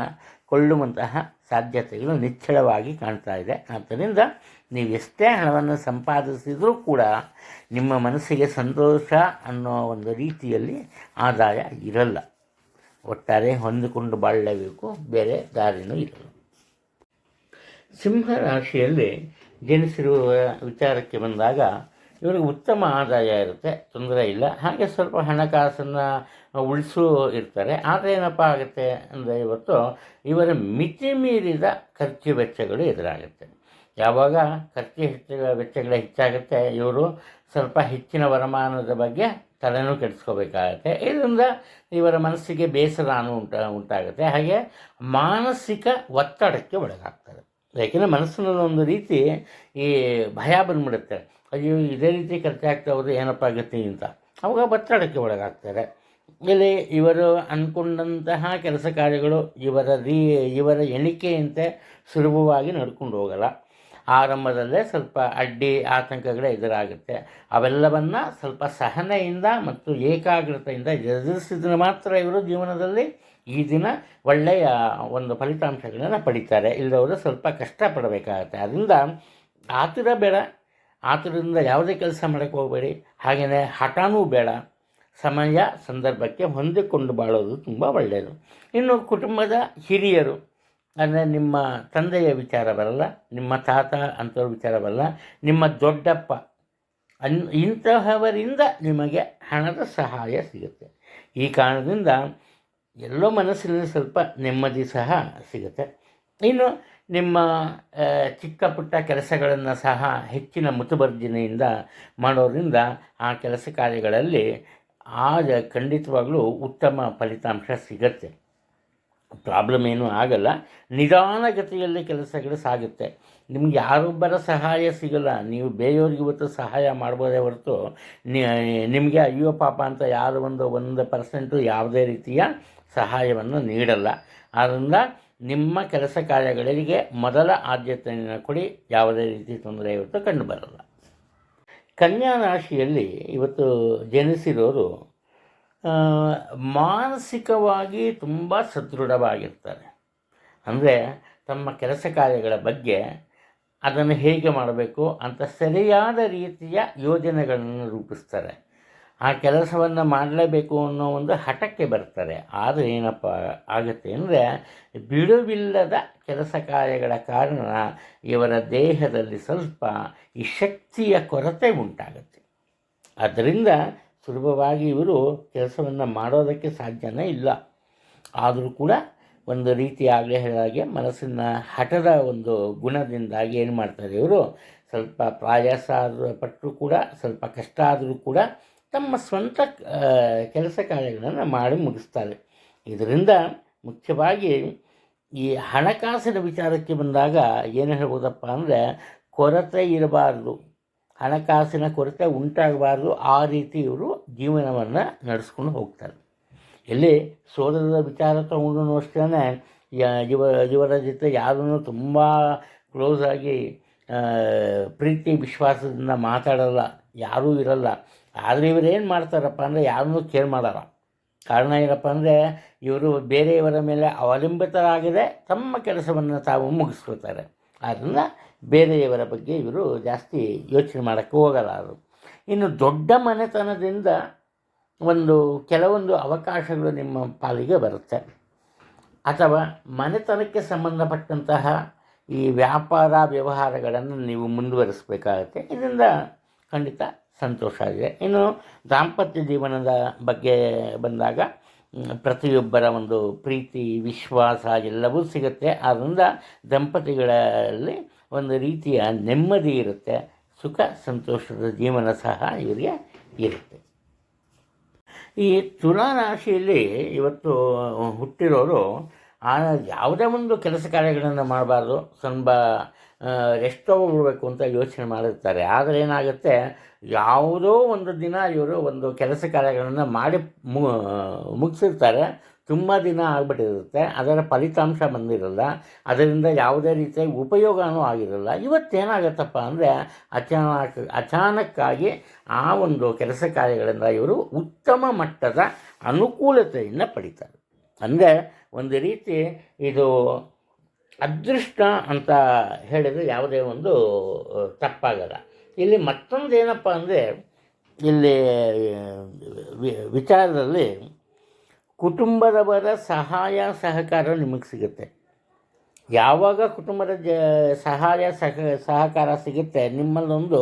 Speaker 1: ಕೊಳ್ಳುವಂತಹ ಸಾಧ್ಯತೆಗಳು ನಿಚ್ಚಳವಾಗಿ ಕಾಣ್ತಾ ಇದೆ. ಆದ್ದರಿಂದ ನೀವು ಎಷ್ಟೇ ಹಣವನ್ನು ಸಂಪಾದಿಸಿದರೂ ಕೂಡ ನಿಮ್ಮ ಮನಸ್ಸಿಗೆ ಸಂತೋಷ ಅನ್ನೋ ಒಂದು ರೀತಿಯಲ್ಲಿ ಆದಾಯ ಇರಲ್ಲ. ಒಟ್ಟಾರೆ ಹೊಂದಿಕೊಂಡು ಬಾಳಲೇಬೇಕು, ಬೇರೆ ದಾರಿನೂ ಇರಲ್ಲ. ಸಿಂಹ ರಾಶಿಯಲ್ಲಿ ಜನಿಸಿರುವ ವಿಚಾರಕ್ಕೆ ಬಂದಾಗ ಇವರಿಗೆ ಉತ್ತಮ ಆದಾಯ ಇರುತ್ತೆ, ತೊಂದರೆ ಇಲ್ಲ. ಹಾಗೆ ಸ್ವಲ್ಪ ಹಣಕಾಸನ್ನು ಉಳಿಸು ಇರ್ತಾರೆ. ಆದರೆ ಏನಪ್ಪ ಆಗುತ್ತೆ ಅಂದರೆ ಇವತ್ತು ಇವರ ಮಿತಿ ಮೀರಿದ ಖರ್ಚು ವೆಚ್ಚಗಳು ಎದುರಾಗುತ್ತೆ. ಯಾವಾಗ ಖರ್ಚು ಹೆಚ್ಚು ವೆಚ್ಚಗಳು ಹೆಚ್ಚಾಗುತ್ತೆ, ಇವರು ಸ್ವಲ್ಪ ಹೆಚ್ಚಿನ ವರಮಾನದ ಬಗ್ಗೆ ತಲೆನೂ ಕೆಡಿಸ್ಕೋಬೇಕಾಗತ್ತೆ. ಇದರಿಂದ ಇವರ ಮನಸ್ಸಿಗೆ ಬೇಸರನೂ ಉಂಟ, ಉಂಟಾಗುತ್ತೆ. ಹಾಗೆ ಮಾನಸಿಕ ಒತ್ತಡಕ್ಕೆ ಒಳಗಾಗ್ತಾರೆ. ಯಾಕೆಂದರೆ ಮನಸ್ಸಿನಲ್ಲಿ ಒಂದು ರೀತಿ ಈ ಭಯ ಬಂದ್ಬಿಡುತ್ತೆ. ಅಯ್ಯೋ, ಇದೇ ರೀತಿ ಖರ್ಚಾಗ್ತಾ ಹೋದ್ರೆ ಏನಪ್ಪ ಆಗುತ್ತೆ ಅಂತ. ಅವಾಗ ಒತ್ತಡಕ್ಕೆ ಒಳಗಾಗ್ತಾರೆ. ಇಲ್ಲಿ ಇವರು ಅಂದ್ಕೊಂಡಂತಹ ಕೆಲಸ ಕಾರ್ಯಗಳು ಇವರ ರೀ ಇವರ ಎಣಿಕೆಯಂತೆ ಸುಲಭವಾಗಿ ನಡ್ಕೊಂಡು ಹೋಗಲ್ಲ. ಆರಂಭದಲ್ಲೇ ಸ್ವಲ್ಪ ಅಡ್ಡಿ, ಆತಂಕಗಳೇ ಎದುರಾಗುತ್ತೆ. ಅವೆಲ್ಲವನ್ನು ಸ್ವಲ್ಪ ಸಹನೆಯಿಂದ ಮತ್ತು ಏಕಾಗ್ರತೆಯಿಂದ ಎದುರಿಸಿದ್ರೆ ಮಾತ್ರ ಇವರು ಜೀವನದಲ್ಲಿ ಈ ದಿನ ಒಳ್ಳೆಯ ಒಂದು ಫಲಿತಾಂಶಗಳನ್ನು ಪಡಿತಾರೆ. ಇಲ್ಲದವರು ಸ್ವಲ್ಪ ಕಷ್ಟಪಡಬೇಕಾಗತ್ತೆ. ಅದರಿಂದ ಆತುರ ಬೇಡ. ಆತುರದಿಂದ ಯಾವುದೇ ಕೆಲಸ ಮಾಡೋಕ್ಕೆ ಹೋಗಬೇಡಿ. ಹಾಗೆಯೇ ಹಠನೂ ಬೇಡ. ಸಮಯ ಸಂದರ್ಭಕ್ಕೆ ಹೊಂದಿಕೊಂಡು ಬಾಳೋದು ತುಂಬ ಒಳ್ಳೆಯದು ಇನ್ನು ಕುಟುಂಬದ ಹಿರಿಯರು, ಅಂದರೆ ನಿಮ್ಮ ತಂದೆಯ ವಿಚಾರ ಬರಲ್ಲ, ನಿಮ್ಮ ತಾತ ಅಂಥವ್ರ ವಿಚಾರ ಬರಲ್ಲ, ನಿಮ್ಮ ದೊಡ್ಡಪ್ಪ, ಅನ್, ಇಂತಹವರಿಂದ ನಿಮಗೆ ಹಣದ ಸಹಾಯ ಸಿಗುತ್ತೆ. ಈ ಕಾರಣದಿಂದ ಎಲ್ಲೋ ಮನಸ್ಸಿನಲ್ಲಿ ಸ್ವಲ್ಪ ನೆಮ್ಮದಿ ಸಹ ಸಿಗುತ್ತೆ. ಇನ್ನು ನಿಮ್ಮ ಚಿಕ್ಕ ಪುಟ್ಟ ಕೆಲಸಗಳನ್ನು ಸಹ ಹೆಚ್ಚಿನ ಮುತುಬರ್ಜನೆಯಿಂದ ಮಾಡೋದ್ರಿಂದ ಆ ಕೆಲಸ ಕಾರ್ಯಗಳಲ್ಲಿ ಆಗ ಖಂಡಿತವಾಗಲೂ ಉತ್ತಮ ಫಲಿತಾಂಶ ಸಿಗತ್ತೆ. ಪ್ರಾಬ್ಲಮ್ ಏನೂ ಆಗಲ್ಲ. ನಿಧಾನಗತಿಯಲ್ಲಿ ಕೆಲಸಗಳು ಸಾಗುತ್ತೆ. ನಿಮ್ಗೆ ಯಾರೊಬ್ಬರ ಸಹಾಯ ಸಿಗಲ್ಲ. ನೀವು ಬೇರೆಯವ್ರಿಗೆ ಇವತ್ತು ಸಹಾಯ ಮಾಡ್ಬೋದೇ ಹೊರತು ನಿಮಗೆ ಅಯ್ಯೋ ಪಾಪ ಅಂತ ಯಾರು ಒಂದು ಒಂದು ಪರ್ಸೆಂಟು ಯಾವುದೇ ರೀತಿಯ ಸಹಾಯವನ್ನು ನೀಡಲ್ಲ. ಆದ್ದರಿಂದ ನಿಮ್ಮ ಕೆಲಸ ಕಾರ್ಯಗಳಿಗೆ ಮೊದಲ ಆದ್ಯತೆಯನ್ನು ಕೊಡಿ. ಯಾವುದೇ ರೀತಿ ತೊಂದರೆ ಇವತ್ತು ಕಂಡು ಬರಲ್ಲ. ಕನ್ಯಾ ರಾಶಿಯಲ್ಲಿ ಇವತ್ತು ಜನಿಸಿರೋರು ಮಾನಸಿಕವಾಗಿ ತುಂಬ ಸದೃಢವಾಗಿರ್ತಾರೆ. ಅಂದರೆ ತಮ್ಮ ಕೆಲಸ ಕಾರ್ಯಗಳ ಬಗ್ಗೆ ಅದನ್ನು ಹೇಗೆ ಮಾಡಬೇಕು ಅಂತ ಸರಿಯಾದ ರೀತಿಯ ಯೋಜನೆಗಳನ್ನು ರೂಪಿಸ್ತಾರೆ. ಆ ಕೆಲಸವನ್ನು ಮಾಡಲೇಬೇಕು ಅನ್ನೋ ಒಂದು ಹಠಕ್ಕೆ ಬರ್ತಾರೆ ಆದರೆ ಏನಪ್ಪ ಆಗುತ್ತೆ ಅಂದರೆ ಬಿಡುವಿಲ್ಲದ ಕೆಲಸ ಕಾರ್ಯಗಳ ಕಾರಣ ಇವರ ದೇಹದಲ್ಲಿ ಸ್ವಲ್ಪ ಈ ಶಕ್ತಿಯ ಕೊರತೆ ಉಂಟಾಗುತ್ತೆ. ಆದ್ದರಿಂದ ಸುಲಭವಾಗಿ ಇವರು ಕೆಲಸವನ್ನು ಮಾಡೋದಕ್ಕೆ ಸಾಧ್ಯನೇ ಇಲ್ಲ. ಆದರೂ ಕೂಡ ಒಂದು ರೀತಿ ಆಗಲೇ ಹೇಳಿದಾಗೆ ಮನಸ್ಸಿನ ಹಠದ ಒಂದು ಗುಣದಿಂದಾಗಿ ಏನು ಮಾಡ್ತಾರೆ ಇವರು ಸ್ವಲ್ಪ ಪ್ರಯಾಸ ಆದರೂ ಪಟ್ಟರೂ ಕೂಡ ಸ್ವಲ್ಪ ಕಷ್ಟ ಆದರೂ ಕೂಡ ತಮ್ಮ ಸ್ವಂತ ಕೆಲಸ ಕಾರ್ಯಗಳನ್ನು ಮಾಡಿ ಮುಗಿಸ್ತಾರೆ. ಇದರಿಂದ ಮುಖ್ಯವಾಗಿ ಈ ಹಣಕಾಸಿನ ವಿಚಾರಕ್ಕೆ ಬಂದಾಗ ಏನು ಹೇಳ್ಬೋದಪ್ಪ ಅಂದರೆ ಕೊರತೆ ಇರಬಾರ್ದು. ಹಣಕಾಸಿನ ಕೊರತೆ ಉಂಟಾಗಬಾರ್ದು. ಆ ರೀತಿ ಇವರು ಜೀವನವನ್ನು ನಡೆಸ್ಕೊಂಡು ಹೋಗ್ತಾರೆ. ಇಲ್ಲಿ ಸೋದರದ ವಿಚಾರ ತಗೊಂಡು ಅಷ್ಟೇ ಯುವ, ಯುವರ ಜೊತೆ ಯಾರೂ ತುಂಬ ಕ್ಲೋಸ್ ಆಗಿ ಪ್ರೀತಿ, ವಿಶ್ವಾಸದಿಂದ ಮಾತಾಡಲ್ಲ. ಯಾರೂ ಇರಲ್ಲ. ಆದರೆ ಇವರು ಏನು ಮಾಡ್ತಾರಪ್ಪ ಅಂದರೆ ಯಾರನ್ನೂ ಕೇರ್ ಮಾಡಲ್ಲ. ಕಾರಣ ಏನಪ್ಪ ಅಂದರೆ ಇವರು ಬೇರೆಯವರ ಮೇಲೆ ಅವಲಂಬಿತರಾಗದೆ ತಮ್ಮ ಕೆಲಸವನ್ನು ತಾವು ಮುಗಿಸ್ಕೊಳ್ತಾರೆ. ಆದ್ದರಿಂದ ಬೇರೆಯವರ ಬಗ್ಗೆ ಇವರು ಜಾಸ್ತಿ ಯೋಚನೆ ಮಾಡೋಕ್ಕೆ ಹೋಗಲ್ಲ ಇನ್ನು ದೊಡ್ಡ ಮನೆತನದಿಂದ ಒಂದು ಕೆಲವೊಂದು ಅವಕಾಶಗಳು ನಿಮ್ಮ ಪಾಲಿಗೆ ಬರುತ್ತೆ. ಅಥವಾ ಮನೆತನಕ್ಕೆ ಸಂಬಂಧಪಟ್ಟಂತಹ ಈ ವ್ಯಾಪಾರ ವ್ಯವಹಾರಗಳನ್ನು ನೀವು ಮುಂದುವರಿಸಬೇಕಾಗತ್ತೆ. ಇದರಿಂದ ಖಂಡಿತ ಸಂತೋಷ ಆಗಿದೆ. ಇನ್ನು ದಾಂಪತ್ಯ ಜೀವನದ ಬಗ್ಗೆ ಬಂದಾಗ ಪ್ರತಿಯೊಬ್ಬರ ಒಂದು ಪ್ರೀತಿ, ವಿಶ್ವಾಸ ಎಲ್ಲವೂ ಸಿಗುತ್ತೆ. ಆದ್ದರಿಂದ ದಂಪತಿಗಳಲ್ಲಿ ಒಂದು ರೀತಿಯ ನೆಮ್ಮದಿ ಇರುತ್ತೆ. ಸುಖ, ಸಂತೋಷದ ಜೀವನ ಸಹ ಇವರಿಗೆ ಇರುತ್ತೆ. ಈ ತುಲಾ ರಾಶಿಯಲ್ಲಿ ಇವತ್ತು ಹುಟ್ಟಿರೋರು, ಆ, ಯಾವುದೇ ಒಂದು ಕೆಲಸ ಕಾರ್ಯಗಳನ್ನು ಮಾಡಬಾರ್ದು. ಸ್ವಲ್ಪ ರೆಸ್ಟ್ ಬಿಡಬೇಕು ಅಂತ ಯೋಚನೆ ಮಾಡಿರ್ತಾರೆ. ಆದರೆ ಏನಾಗುತ್ತೆ ಯಾವುದೋ ಒಂದು ದಿನ ಇವರು ಒಂದು ಕೆಲಸ ಕಾರ್ಯಗಳನ್ನು ಮಾಡಿ ಮುಗಿಸಿರ್ತಾರೆ. ತುಂಬ ದಿನ ಆಗ್ಬಿಟ್ಟಿರುತ್ತೆ. ಅದರ ಫಲಿತಾಂಶ ಬಂದಿರಲ್ಲ. ಅದರಿಂದ ಯಾವುದೇ ರೀತಿಯ ಉಪಯೋಗವೂ ಆಗಿರಲ್ಲ. ಇವತ್ತೇನಾಗತ್ತಪ್ಪ ಅಂದರೆ ಅಚಾನಕ್, ಅಚಾನಕ್ಕಾಗಿ ಆ ಒಂದು ಕೆಲಸ ಕಾರ್ಯಗಳಿಂದ ಇವರು ಉತ್ತಮ ಮಟ್ಟದ ಅನುಕೂಲತೆಯನ್ನು ಪಡಿತಾರೆ. ಅಂದರೆ ಒಂದು ರೀತಿ ಇದು ಅದೃಷ್ಟ ಅಂತ ಹೇಳಿದರೆ ಯಾವುದೇ ಒಂದು ತಪ್ಪಾಗಲ್ಲ. ಇಲ್ಲಿ ಮತ್ತೊಂದು ಏನಪ್ಪ ಅಂದರೆ, ಇಲ್ಲಿ ವಿಚಾರದಲ್ಲಿ ಕುಟುಂಬದವರ ಸಹಾಯ ಸಹಕಾರ ನಿಮಗೆ ಸಿಗುತ್ತೆ. ಯಾವಾಗ ಕುಟುಂಬದ ಜ, ಸಹಾಯ ಸಹ, ಸಹಕಾರ ಸಿಗುತ್ತೆ, ನಿಮ್ಮಲ್ಲೊಂದು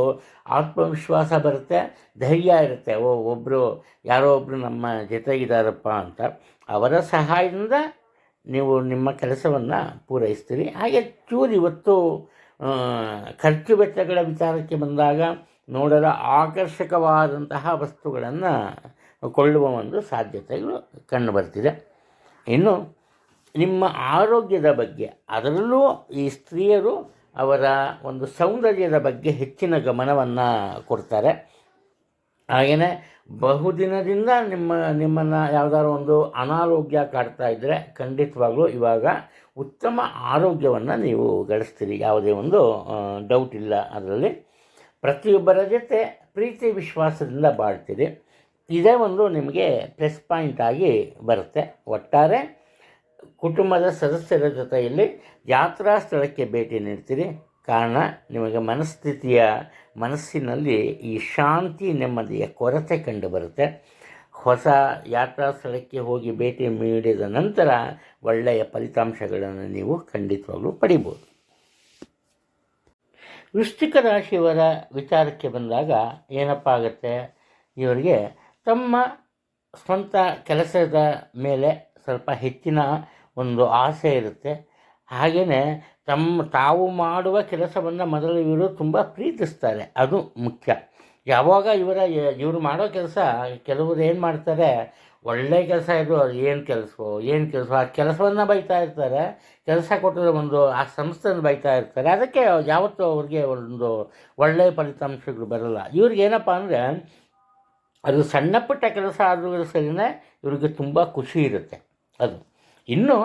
Speaker 1: ಆತ್ಮವಿಶ್ವಾಸ ಬರುತ್ತೆ, ಧೈರ್ಯ ಇರುತ್ತೆ. ಓ ಒಬ್ಬರು ಯಾರೋ ಒಬ್ಬರು ನಮ್ಮ ಜೊತೆಗಿದಾರಪ್ಪ ಅಂತ, ಅವರ ಸಹಾಯದಿಂದ ನೀವು ನಿಮ್ಮ ಕೆಲಸವನ್ನು ಪೂರೈಸ್ತೀರಿ. ಹಾಗೆ ಚೂರು ಇವತ್ತು ಖರ್ಚು ವೆಚ್ಚಗಳ ವಿಚಾರಕ್ಕೆ ಬಂದಾಗ ನೋಡಲು ಆಕರ್ಷಕವಾದಂತಹ ವಸ್ತುಗಳನ್ನು ಕೊಳ್ಳುವ ಒಂದು ಸಾಧ್ಯತೆಗಳು ಕಂಡುಬರ್ತಿದೆ ಇನ್ನು ನಿಮ್ಮ ಆರೋಗ್ಯದ ಬಗ್ಗೆ, ಅದರಲ್ಲೂ ಈ ಸ್ತ್ರೀಯರು ಅವರ ಒಂದು ಸೌಂದರ್ಯದ ಬಗ್ಗೆ ಹೆಚ್ಚಿನ ಗಮನವನ್ನು ಕೊಡ್ತಾರೆ. ಹಾಗೆಯೇ ಬಹುದಿನದಿಂದ ನಿಮ್ಮ, ನಿಮ್ಮನ್ನು ಯಾವುದಾದ್ರು ಒಂದು ಅನಾರೋಗ್ಯ ಕಾಡ್ತಾ ಇದ್ದರೆ ಖಂಡಿತವಾಗ್ಲೂ ಇವಾಗ ಉತ್ತಮ ಆರೋಗ್ಯವನ್ನು ನೀವು ಗಳಿಸ್ತೀರಿ. ಯಾವುದೇ ಒಂದು ಡೌಟ್ ಇಲ್ಲ ಅದರಲ್ಲಿ. ಪ್ರತಿಯೊಬ್ಬರ ಜೊತೆ ಪ್ರೀತಿ ವಿಶ್ವಾಸದಿಂದ ಬಾಳ್ತೀರಿ. ಇದೇ ಒಂದು ನಿಮಗೆ ಪ್ಲಸ್ ಪಾಯಿಂಟ್ ಆಗಿ ಬರುತ್ತೆ. ಒಟ್ಟಾರೆ ಕುಟುಂಬದ ಸದಸ್ಯರ ಜೊತೆಯಲ್ಲಿ ಯಾತ್ರಾ ಸ್ಥಳಕ್ಕೆ ಭೇಟಿ ನೀಡ್ತೀರಿ. ಕಾರಣ, ನಿಮಗೆ ಮನಸ್ಥಿತಿಯ ಮನಸ್ಸಿನಲ್ಲಿ ಈ ಶಾಂತಿ ನೆಮ್ಮದಿಯ ಕೊರತೆ ಕಂಡುಬರುತ್ತೆ. ಹೊಸ ಯಾತ್ರಾ ಸ್ಥಳಕ್ಕೆ ಹೋಗಿ ಭೇಟಿ ನೀಡಿದ ನಂತರ ಒಳ್ಳೆಯ ಫಲಿತಾಂಶಗಳನ್ನು ನೀವು ಖಂಡಿತವಾಗಲೂ ಪಡಿಬೋದು. ವೃಶ್ಚಿಕ ರಾಶಿಯವರ ವಿಚಾರಕ್ಕೆ ಬಂದಾಗ ಏನಪ್ಪ ಆಗುತ್ತೆ? ಇವರಿಗೆ ತಮ್ಮ ಸ್ವಂತ ಕೆಲಸದ ಮೇಲೆ ಸ್ವಲ್ಪ ಹೆಚ್ಚಿನ ಒಂದು ಆಸೆ ಇರುತ್ತೆ. ಹಾಗೆಯೇ ತಮ್ಮ ತಾವು ಮಾಡುವ ಕೆಲಸವನ್ನು ಮೊದಲು ಇವರು ತುಂಬ ಪ್ರೀತಿಸ್ತಾರೆ. ಅದು ಮುಖ್ಯ. ಯಾವಾಗ ಇವರ ಇವರು ಮಾಡೋ ಕೆಲಸ, ಕೆಲವರು ಏನು ಮಾಡ್ತಾರೆ, ಒಳ್ಳೆ ಕೆಲಸ ಇದು ಏನು ಕೆಲಸವೋ, ಏನು ಕೆಲಸ ಆ ಕೆಲಸವನ್ನು ಬೈತಾ ಇರ್ತಾರೆ. ಕೆಲಸ ಕೊಟ್ಟರೆ ಒಂದು, ಆ ಸಂಸ್ಥೆಯನ್ನು ಬೈತಾ ಇರ್ತಾರೆ. ಅದಕ್ಕೆ ಯಾವತ್ತೂ ಅವ್ರಿಗೆ ಒಂದು ಒಳ್ಳೆಯ ಫಲಿತಾಂಶಗಳು ಬರಲ್ಲ. ಇವ್ರಿಗೆ ಏನಪ್ಪ ಅಂದರೆ, ಅದು ಸಣ್ಣ ಪುಟ್ಟ ಕೆಲಸ ಆದರೂ ಸರಿನೇ ಇವ್ರಿಗೆ ತುಂಬ ಖುಷಿ ಇರುತ್ತೆ. ಅದು. ಇನ್ನು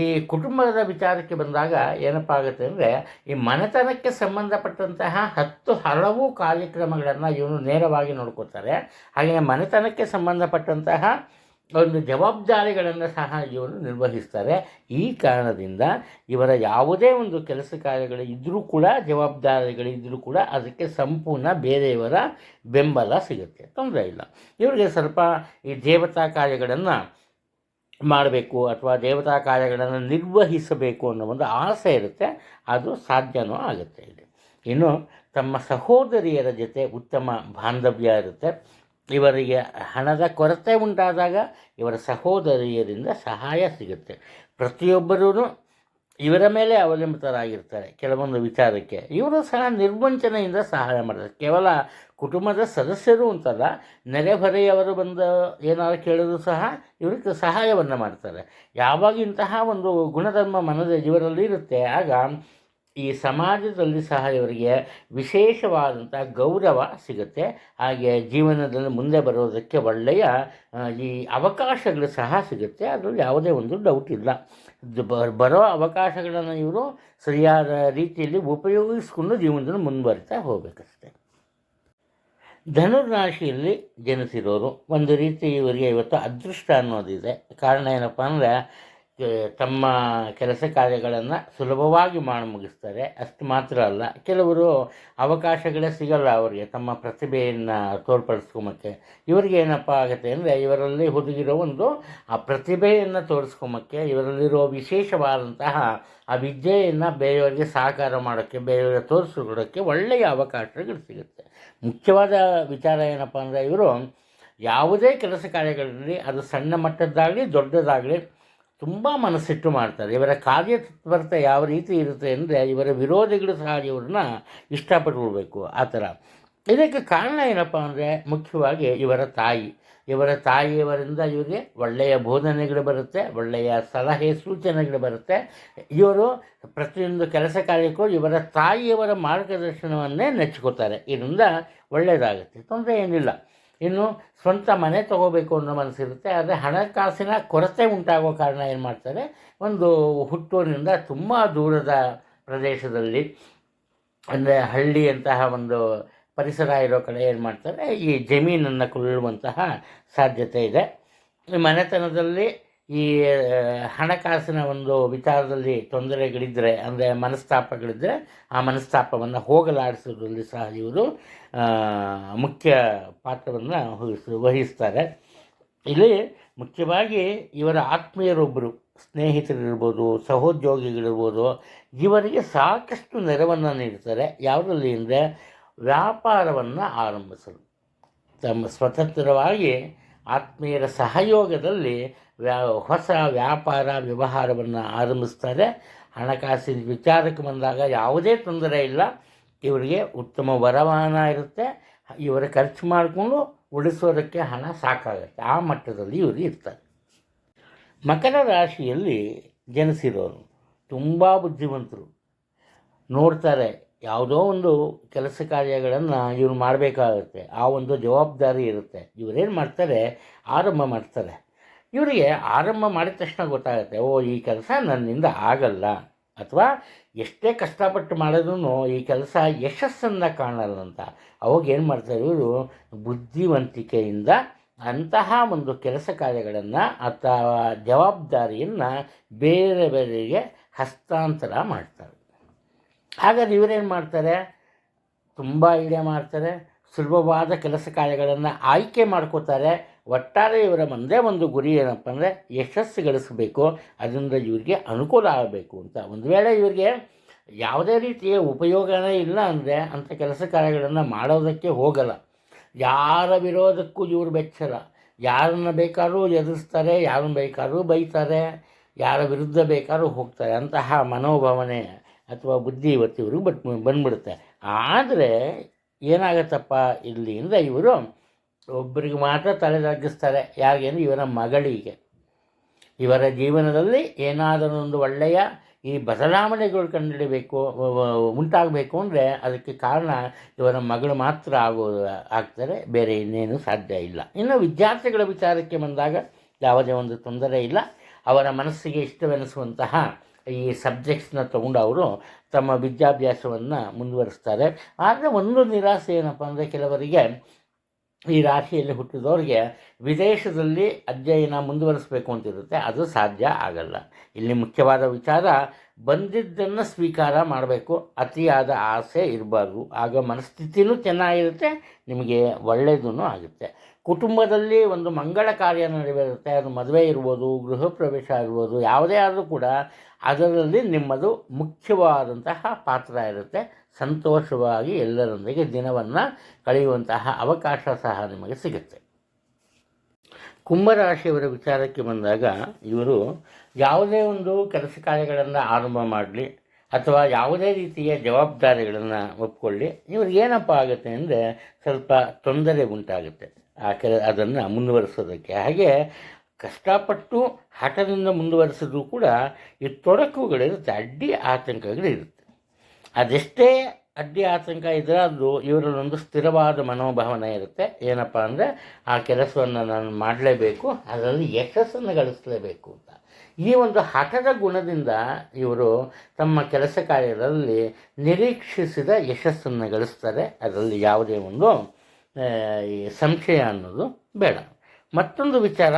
Speaker 1: ಈ ಕುಟುಂಬದ ವಿಚಾರಕ್ಕೆ ಬಂದಾಗ ಏನಪ್ಪ ಆಗುತ್ತೆ ಅಂದರೆ, ಈ ಮನೆತನಕ್ಕೆ ಸಂಬಂಧಪಟ್ಟಂತಹ ಹತ್ತು ಹಲವು ಕಾರ್ಯಕ್ರಮಗಳನ್ನು ಇವನು ನೇರವಾಗಿ ನೋಡ್ಕೋತಾರೆ ಹಾಗೆಯೇ ಮನೆತನಕ್ಕೆ ಸಂಬಂಧಪಟ್ಟಂತಹ ಒಂದು ಜವಾಬ್ದಾರಿಗಳನ್ನು ಸಹ ಇವರು ನಿರ್ವಹಿಸ್ತಾರೆ. ಈ ಕಾರಣದಿಂದ ಇವರ ಯಾವುದೇ ಒಂದು ಕೆಲಸ ಕಾರ್ಯಗಳು ಇದ್ದರೂ ಕೂಡ ಜವಾಬ್ದಾರಿಗಳಿದ್ದರೂ ಕೂಡ ಅದಕ್ಕೆ ಸಂಪೂರ್ಣ ಬೇರೆಯವರ ಬೆಂಬಲ ಸಿಗುತ್ತೆ. ತೊಂದರೆ ಇಲ್ಲ. ಇವರಿಗೆ ಸ್ವಲ್ಪ ಈ ದೇವತಾ ಕಾರ್ಯಗಳನ್ನು ಮಾಡಬೇಕು ಅಥವಾ ದೇವತಾ ಕಾರ್ಯಗಳನ್ನು ನಿರ್ವಹಿಸಬೇಕು ಅನ್ನೋ ಒಂದು ಆಸೆ ಇರುತ್ತೆ, ಅದು ಸಾಧ್ಯನೂ ಆಗುತ್ತೆ ಇಲ್ಲಿ. ಇನ್ನು ತಮ್ಮ ಸಹೋದರಿಯರ ಜೊತೆ ಉತ್ತಮ ಬಾಂಧವ್ಯ ಇರುತ್ತೆ. ಇವರಿಗೆ ಹಣದ ಕೊರತೆ ಉಂಟಾದಾಗ ಇವರ ಸಹೋದರಿಯರಿಂದ ಸಹಾಯ ಸಿಗುತ್ತೆ. ಪ್ರತಿಯೊಬ್ಬರೂ ಇವರ ಮೇಲೆ ಅವಲಂಬಿತರಾಗಿರ್ತಾರೆ. ಕೆಲವೊಂದು ವಿಚಾರಕ್ಕೆ. ಇವರು ಸಹ ನಿರ್ವಂಚನೆಯಿಂದ ಸಹಾಯ ಮಾಡ್ತಾರೆ. ಕೇವಲ ಕುಟುಂಬದ ಸದಸ್ಯರು ಅಂತಲ್ಲ, ನೆರೆಹೊರೆಯವರು ಬಂದ ಏನಾದ್ರು ಕೇಳಿದ್ರು ಸಹ ಇವರಿಗೆ ಸಹಾಯವನ್ನು ಮಾಡ್ತಾರೆ. ಯಾವಾಗ ಇಂತಹ ಒಂದು ಗುಣಧರ್ಮ ಮನದ ಜೀವನದಲ್ಲಿ ಇರುತ್ತೆ, ಆಗ ಈ ಸಮಾಜದಲ್ಲಿ ಸಹ ಇವರಿಗೆ ವಿಶೇಷವಾದಂಥ ಗೌರವ ಸಿಗುತ್ತೆ. ಹಾಗೆ ಜೀವನದಲ್ಲಿ ಮುಂದೆ ಬರೋದಕ್ಕೆ ಒಳ್ಳೆಯ ಈ ಅವಕಾಶಗಳು ಸಹ ಸಿಗುತ್ತೆ. ಅದರಲ್ಲಿ ಯಾವುದೇ ಒಂದು ಡೌಟ್ ಇಲ್ಲ. ಬರೋ ಅವಕಾಶಗಳನ್ನು ಇವರು ಸರಿಯಾದ ರೀತಿಯಲ್ಲಿ ಉಪಯೋಗಿಸ್ಕೊಂಡು ಜೀವನದಲ್ಲಿ ಮುಂದುವರಿತಾ ಹೋಗಬೇಕಷ್ಟೆ. ಧನುರಾಶಿಯಲ್ಲಿ ಜನಿಸಿರೋರು ಒಂದು ರೀತಿ ಇವರಿಗೆ ಇವತ್ತು ಅದೃಷ್ಟ ಅನ್ನೋದಿದೆ. ಕಾರಣ ಏನಪ್ಪ ಅಂದರೆ ತಮ್ಮ ಕೆಲಸ ಕಾರ್ಯಗಳನ್ನು ಸುಲಭವಾಗಿ ಮಾಡಿ ಮುಗಿಸ್ತಾರೆ. ಅಷ್ಟು ಮಾತ್ರ ಅಲ್ಲ. ಕೆಲವರು ಅವಕಾಶಗಳೇ ಸಿಗಲ್ಲ ಅವರಿಗೆ ತಮ್ಮ ಪ್ರತಿಭೆಯನ್ನು ತೋರ್ಪಡಿಸ್ಕೊಂಬಕ್ಕೆ ಇವರಿಗೆ ಏನಪ್ಪ ಆಗುತ್ತೆ ಅಂದರೆ ಇವರಲ್ಲಿ ಹುದುಗಿರೋ ಒಂದು ಆ ಪ್ರತಿಭೆಯನ್ನು ತೋರಿಸ್ಕೊಂಬಕ್ಕೆ ಇವರಲ್ಲಿರೋ ವಿಶೇಷವಾದಂತಹ ಆ ವಿದ್ಯೆಯನ್ನು ಬೇರೆಯವರಿಗೆ ಸಹಕಾರ ಮಾಡೋಕ್ಕೆ ಬೇರೆಯವರಿಗೆ ತೋರಿಸ್ಕೊಡೋಕ್ಕೆ ಒಳ್ಳೆಯ ಅವಕಾಶಗಳು ಸಿಗುತ್ತೆ. ಮುಖ್ಯವಾದ ವಿಚಾರ ಏನಪ್ಪ ಅಂದರೆ ಇವರು ಯಾವುದೇ ಕೆಲಸ ಕಾರ್ಯಗಳಲ್ಲಿ ಅದು ಸಣ್ಣ ಮಟ್ಟದ್ದಾಗಲಿ ದೊಡ್ಡದಾಗಲಿ ತುಂಬ ಮನಸ್ಸಿಟ್ಟು ಮಾಡ್ತಾರೆ. ಇವರ ಕಾರ್ಯತತ್ಪರತೆ ಯಾವ ರೀತಿ ಇರುತ್ತೆ ಅಂದರೆ ಇವರ ವಿರೋಧಿಗಳು ಸಹ ಇವ್ರನ್ನ ಇಷ್ಟಪಟ್ಕೊಳ್ಬೇಕು. ಆ ಥರ. ಇದಕ್ಕೆ ಕಾರಣ ಏನಪ್ಪ ಅಂದರೆ ಮುಖ್ಯವಾಗಿ ಇವರ ತಾಯಿ. ಇವರ ತಾಯಿಯವರಿಂದ ಇವರಿಗೆ ಒಳ್ಳೆಯ ಬೋಧನೆಗಳು ಬರುತ್ತೆ, ಒಳ್ಳೆಯ ಸಲಹೆ ಸೂಚನೆಗಳು ಬರುತ್ತೆ. ಇವರು ಪ್ರತಿಯೊಂದು ಕೆಲಸ ಕಾರ್ಯಕ್ಕೂ ಇವರ ತಾಯಿಯವರ ಮಾರ್ಗದರ್ಶನವನ್ನೇ ನೆಚ್ಕೋತಾರೆ ಇದರಿಂದ ಒಳ್ಳೆಯದಾಗುತ್ತೆ ತೊಂದರೆ ಏನಿಲ್ಲ. ಇನ್ನು ಸ್ವಂತ ಮನೆ ತಗೋಬೇಕು ಅನ್ನೋ ಮನಸ್ಸಿರುತ್ತೆ. ಆದರೆ ಹಣಕಾಸಿನ ಕೊರತೆ ಉಂಟಾಗೋ ಕಾರಣ ಏನು ಮಾಡ್ತಾರೆ? ಒಂದು ಹುಟ್ಟೂರಿನಿಂದ ತುಂಬ ದೂರದ ಪ್ರದೇಶದಲ್ಲಿ, ಅಂದರೆ ಹಳ್ಳಿಯಂತಹ ಒಂದು ಪರಿಸರ ಇರೋ ಕಡೆ ಏನು ಮಾಡ್ತಾರೆ? ಈ ಜಮೀನನ್ನು ಕೊಳ್ಳುವಂತಹ ಸಾಧ್ಯತೆ ಇದೆ. ಮನೆತನದಲ್ಲಿ ಈ ಹಣಕಾಸಿನ ಒಂದು ವಿಚಾರದಲ್ಲಿ ತೊಂದರೆಗಳಿದ್ದರೆ ಅಂದರೆ ಮನಸ್ತಾಪಗಳಿದ್ದರೆ ಆ ಮನಸ್ತಾಪವನ್ನು ಹೋಗಲಾಡಿಸೋದ್ರಲ್ಲಿ ಸಹ ಇವರು ಮುಖ್ಯ ಪಾತ್ರವನ್ನು ವಹಿಸ್, ವಹಿಸ್ತಾರೆ. ಇಲ್ಲಿ ಮುಖ್ಯವಾಗಿ ಇವರ ಆತ್ಮೀಯರೊಬ್ಬರು ಸ್ನೇಹಿತರಿರ್ಬೋದು, ಸಹೋದ್ಯೋಗಿಗಳಿರ್ಬೋದು, ಇವರಿಗೆ ಸಾಕಷ್ಟು ನೆರವನ್ನು ನೀಡ್ತಾರೆ. ಯಾವುದರಲ್ಲಿ ಅಂದರೆ, ವ್ಯಾಪಾರವನ್ನು ಆರಂಭಿಸಲು. ತಮ್ಮ ಸ್ವತಂತ್ರವಾಗಿ ಆತ್ಮೀಯರ ಸಹಯೋಗದಲ್ಲಿ ವ್ಯಾ, ಹೊಸ ವ್ಯಾಪಾರ ವ್ಯವಹಾರವನ್ನು ಆರಂಭಿಸ್ತಾರೆ. ಹಣಕಾಸಿನ ವಿಚಾರಕ್ಕೆ ಬಂದಾಗ ಯಾವುದೇ ತೊಂದರೆ ಇಲ್ಲ. ಇವರಿಗೆ ಉತ್ತಮ ವರಮಾನ ಇರುತ್ತೆ. ಇವರ ಖರ್ಚು ಮಾಡಿಕೊಂಡು ಉಳಿಸೋದಕ್ಕೆ ಹಣ ಸಾಕಾಗುತ್ತೆ. ಆ ಮಟ್ಟದಲ್ಲಿ ಇವರು ಇರ್ತಾರೆ. ಮಕರ ರಾಶಿಯಲ್ಲಿ ಜನಿಸಿರೋರು ತುಂಬ ಬುದ್ಧಿವಂತರು. ನೋಡ್ತಾರೆ ಯಾವುದೋ ಒಂದು ಕೆಲಸ ಕಾರ್ಯಗಳನ್ನು ಇವರು ಮಾಡಬೇಕಾಗುತ್ತೆ. ಆ ಒಂದು ಜವಾಬ್ದಾರಿ ಇರುತ್ತೆ. ಇವರೇನು ಮಾಡ್ತಾರೆ? ಆರಂಭ ಮಾಡ್ತಾರೆ. ಇವರಿಗೆ ಆರಂಭ ಮಾಡಿದ ತಕ್ಷಣ ಗೊತ್ತಾಗುತ್ತೆ, ಓ, ಈ ಕೆಲಸ ನನ್ನಿಂದ ಆಗಲ್ಲ. ಅಥವಾ ಎಷ್ಟೇ ಕಷ್ಟಪಟ್ಟು ಮಾಡಿದ್ರೂ ಈ ಕೆಲಸ ಯಶಸ್ಸನ್ನು ಕಾಣಲ್ಲ ಅಂತ. ಅವಾಗ ಏನು ಮಾಡ್ತಾರೆ ಇವರು? ಬುದ್ಧಿವಂತಿಕೆಯಿಂದ ಅಂತಹ ಒಂದು ಕೆಲಸ ಕಾರ್ಯಗಳನ್ನು ಅಥವಾ ಜವಾಬ್ದಾರಿಯನ್ನು ಬೇರೆ ಬೇರೆಗೆ ಹಸ್ತಾಂತರ ಮಾಡ್ತಾರೆ. ಹಾಗಾದ್ರೆ ಇವರೇನು ಮಾಡ್ತಾರೆ? ತುಂಬ ಐಡಿಯಾ ಮಾಡ್ತಾರೆ, ಸುಲಭವಾದ ಕೆಲಸ ಕಾರ್ಯಗಳನ್ನು ಆಯ್ಕೆ ಮಾಡ್ಕೋತಾರೆ ಒಟ್ಟಾರೆ ಇವರ ಒಂದೇ ಒಂದು ಗುರಿ ಏನಪ್ಪ ಅಂದರೆ ಯಶಸ್ಸು ಗಳಿಸಬೇಕು, ಅದರಿಂದ ಇವರಿಗೆ ಅನುಕೂಲ ಆಗಬೇಕು ಅಂತ. ಒಂದು ವೇಳೆ ಇವರಿಗೆ ಯಾವುದೇ ರೀತಿಯ ಉಪಯೋಗನೇ ಇಲ್ಲ ಅಂದರೆ ಅಂಥ ಕೆಲಸ ಕಾರ್ಯಗಳನ್ನು ಮಾಡೋದಕ್ಕೆ ಹೋಗಲ್ಲ. ಯಾರ ವಿರೋಧಕ್ಕೂ ಇವರು ಬೆಚ್ಚಲ್ಲ ಯಾರನ್ನು ಬೇಕಾದ್ರೂ ಎದುರಿಸ್ತಾರೆ, ಯಾರನ್ನ ಬೇಕಾದ್ರೂ ಬೈತಾರೆ, ಯಾರ ವಿರುದ್ಧ ಬೇಕಾದ್ರೂ ಹೋಗ್ತಾರೆ. ಅಂತಹ ಮನೋಭಾವನೆ ಅಥವಾ ಬುದ್ಧಿ ಇವತ್ತು ಇವ್ರಿಗೆ ಬಟ್ ಬಂದ್ಬಿಡುತ್ತೆ. ಆದರೆ ಏನಾಗತ್ತಪ್ಪ ಇಲ್ಲಿಂದ ಇವರು ಒಬ್ಬರಿಗೆ ಮಾತ್ರ ತಲೆ ತಲೆದಗ್ಗಿಸ್ತಾರೆ ಯಾಕೆಂದರೆ ಇವರ ಮಗಳಿಗೆ. ಇವರ ಜೀವನದಲ್ಲಿ ಏನಾದರೂ ಒಂದು ಒಳ್ಳೆಯ ಈ ಬದಲಾವಣೆಗಳು ಕಂಡುಹಿಡಬೇಕು ಉಂಟಾಗಬೇಕು ಅಂದರೆ ಅದಕ್ಕೆ ಕಾರಣ ಇವರ ಮಗಳು ಮಾತ್ರ ಆಗೋ, ಆಗ್ತಾರೆ. ಬೇರೆ ಇನ್ನೇನು ಸಾಧ್ಯ ಇಲ್ಲ. ಇನ್ನು ವಿದ್ಯಾರ್ಥಿಗಳ ವಿಚಾರಕ್ಕೆ ಬಂದಾಗ ಯಾವುದೇ ಒಂದು ತೊಂದರೆ ಇಲ್ಲ. ಅವರ ಮನಸ್ಸಿಗೆ ಇಷ್ಟವೆನಿಸುವಂತಹ ಈ ಸಬ್ಜೆಕ್ಟ್ಸ್ನ ತಗೊಂಡು ಅವರು ತಮ್ಮ ವಿದ್ಯಾಭ್ಯಾಸವನ್ನು ಮುಂದುವರಿಸ್ತಾರೆ. ಆದರೆ ಒಂದು ನಿರಾಸೆ ಏನಪ್ಪ ಅಂದರೆ ಕೆಲವರಿಗೆ ಈ ರಾಶಿಯಲ್ಲಿ ಹುಟ್ಟಿದವ್ರಿಗೆ ವಿದೇಶದಲ್ಲಿ ಅಧ್ಯಯನ ಮುಂದುವರಿಸಬೇಕು ಅಂತಿರುತ್ತೆ, ಅದು ಸಾಧ್ಯ ಆಗಲ್ಲ. ಇಲ್ಲಿ ಮುಖ್ಯವಾದ ವಿಚಾರ, ಬಂದಿದ್ದನ್ನು ಸ್ವೀಕಾರ ಮಾಡಬೇಕು, ಅತಿಯಾದ ಆಸೆ ಇರಬಾರ್ದು. ಆಗ ಮನಸ್ಥಿತಿನೂ ಚೆನ್ನಾಗಿರುತ್ತೆ, ನಿಮಗೆ ಒಳ್ಳೆಯದೂ ಆಗುತ್ತೆ. ಕುಟುಂಬದಲ್ಲಿ ಒಂದು ಮಂಗಳ ಕಾರ್ಯ ನಡೆಯುತ್ತೆ, ಅದು ಮದುವೆ ಇರ್ಬೋದು, ಗೃಹ ಪ್ರವೇಶ ಇರ್ಬೋದು ಯಾವುದೇ ಆದರೂ ಕೂಡ ಅದರಲ್ಲಿ ನಿಮ್ಮದು ಮುಖ್ಯವಾದಂತಹ ಪಾತ್ರ ಇರುತ್ತೆ. ಸಂತೋಷವಾಗಿ ಎಲ್ಲರೊಂದಿಗೆ ದಿನವನ್ನು ಕಳೆಯುವಂತಹ ಅವಕಾಶ ಸಹ ನಿಮಗೆ ಸಿಗುತ್ತೆ. ಕುಂಭರಾಶಿಯವರ ವಿಚಾರಕ್ಕೆ ಬಂದಾಗ ಇವರು ಯಾವುದೇ ಒಂದು ಕೆಲಸ ಕಾರ್ಯಗಳನ್ನು ಆರಂಭ ಮಾಡಲಿ ಅಥವಾ ಯಾವುದೇ ರೀತಿಯ ಜವಾಬ್ದಾರಿಗಳನ್ನು ಒಪ್ಕೊಳ್ಳಿ. ಇವ್ರಿಗೆ ಏನಪ್ಪ ಆಗುತ್ತೆ ಅಂದರೆ ಸ್ವಲ್ಪ ತೊಂದರೆ ಉಂಟಾಗುತ್ತೆ. ಆ ಕೆಲ, ಅದನ್ನು ಮುಂದುವರಿಸೋದಕ್ಕೆ. ಹಾಗೆ ಕಷ್ಟಪಟ್ಟು ಹಠದಿಂದ ಮುಂದುವರೆಸಿದ್ರೂ ಕೂಡ ಈ ತೊಡಕುಗಳಿರುತ್ತೆ ಅಡ್ಡಿ ಆತಂಕಗಳಿರುತ್ತೆ ಅದೆಷ್ಟೇ ಅಡ್ಡಿ ಆತಂಕ ಇದ್ದರೆ ಅದು ಇವರಲ್ಲೊಂದು ಸ್ಥಿರವಾದ ಮನೋಭಾವನೆ ಇರುತ್ತೆ. ಏನಪ್ಪ ಅಂದರೆ ಆ ಕೆಲಸವನ್ನು ನಾನು ಮಾಡಲೇಬೇಕು, ಅದರಲ್ಲಿ ಯಶಸ್ಸನ್ನು ಗಳಿಸಲೇಬೇಕು ಅಂತ. ಈ ಒಂದು ಹಠದ ಗುಣದಿಂದ ಇವರು ತಮ್ಮ ಕೆಲಸ ಕಾರ್ಯದಲ್ಲಿ ನಿರೀಕ್ಷಿಸಿದ ಯಶಸ್ಸನ್ನು ಗಳಿಸ್ತಾರೆ. ಅದರಲ್ಲಿ ಯಾವುದೇ ಒಂದು ಈ ಸಂಶಯ ಅನ್ನೋದು ಬೇಡ. ಮತ್ತೊಂದು ವಿಚಾರ,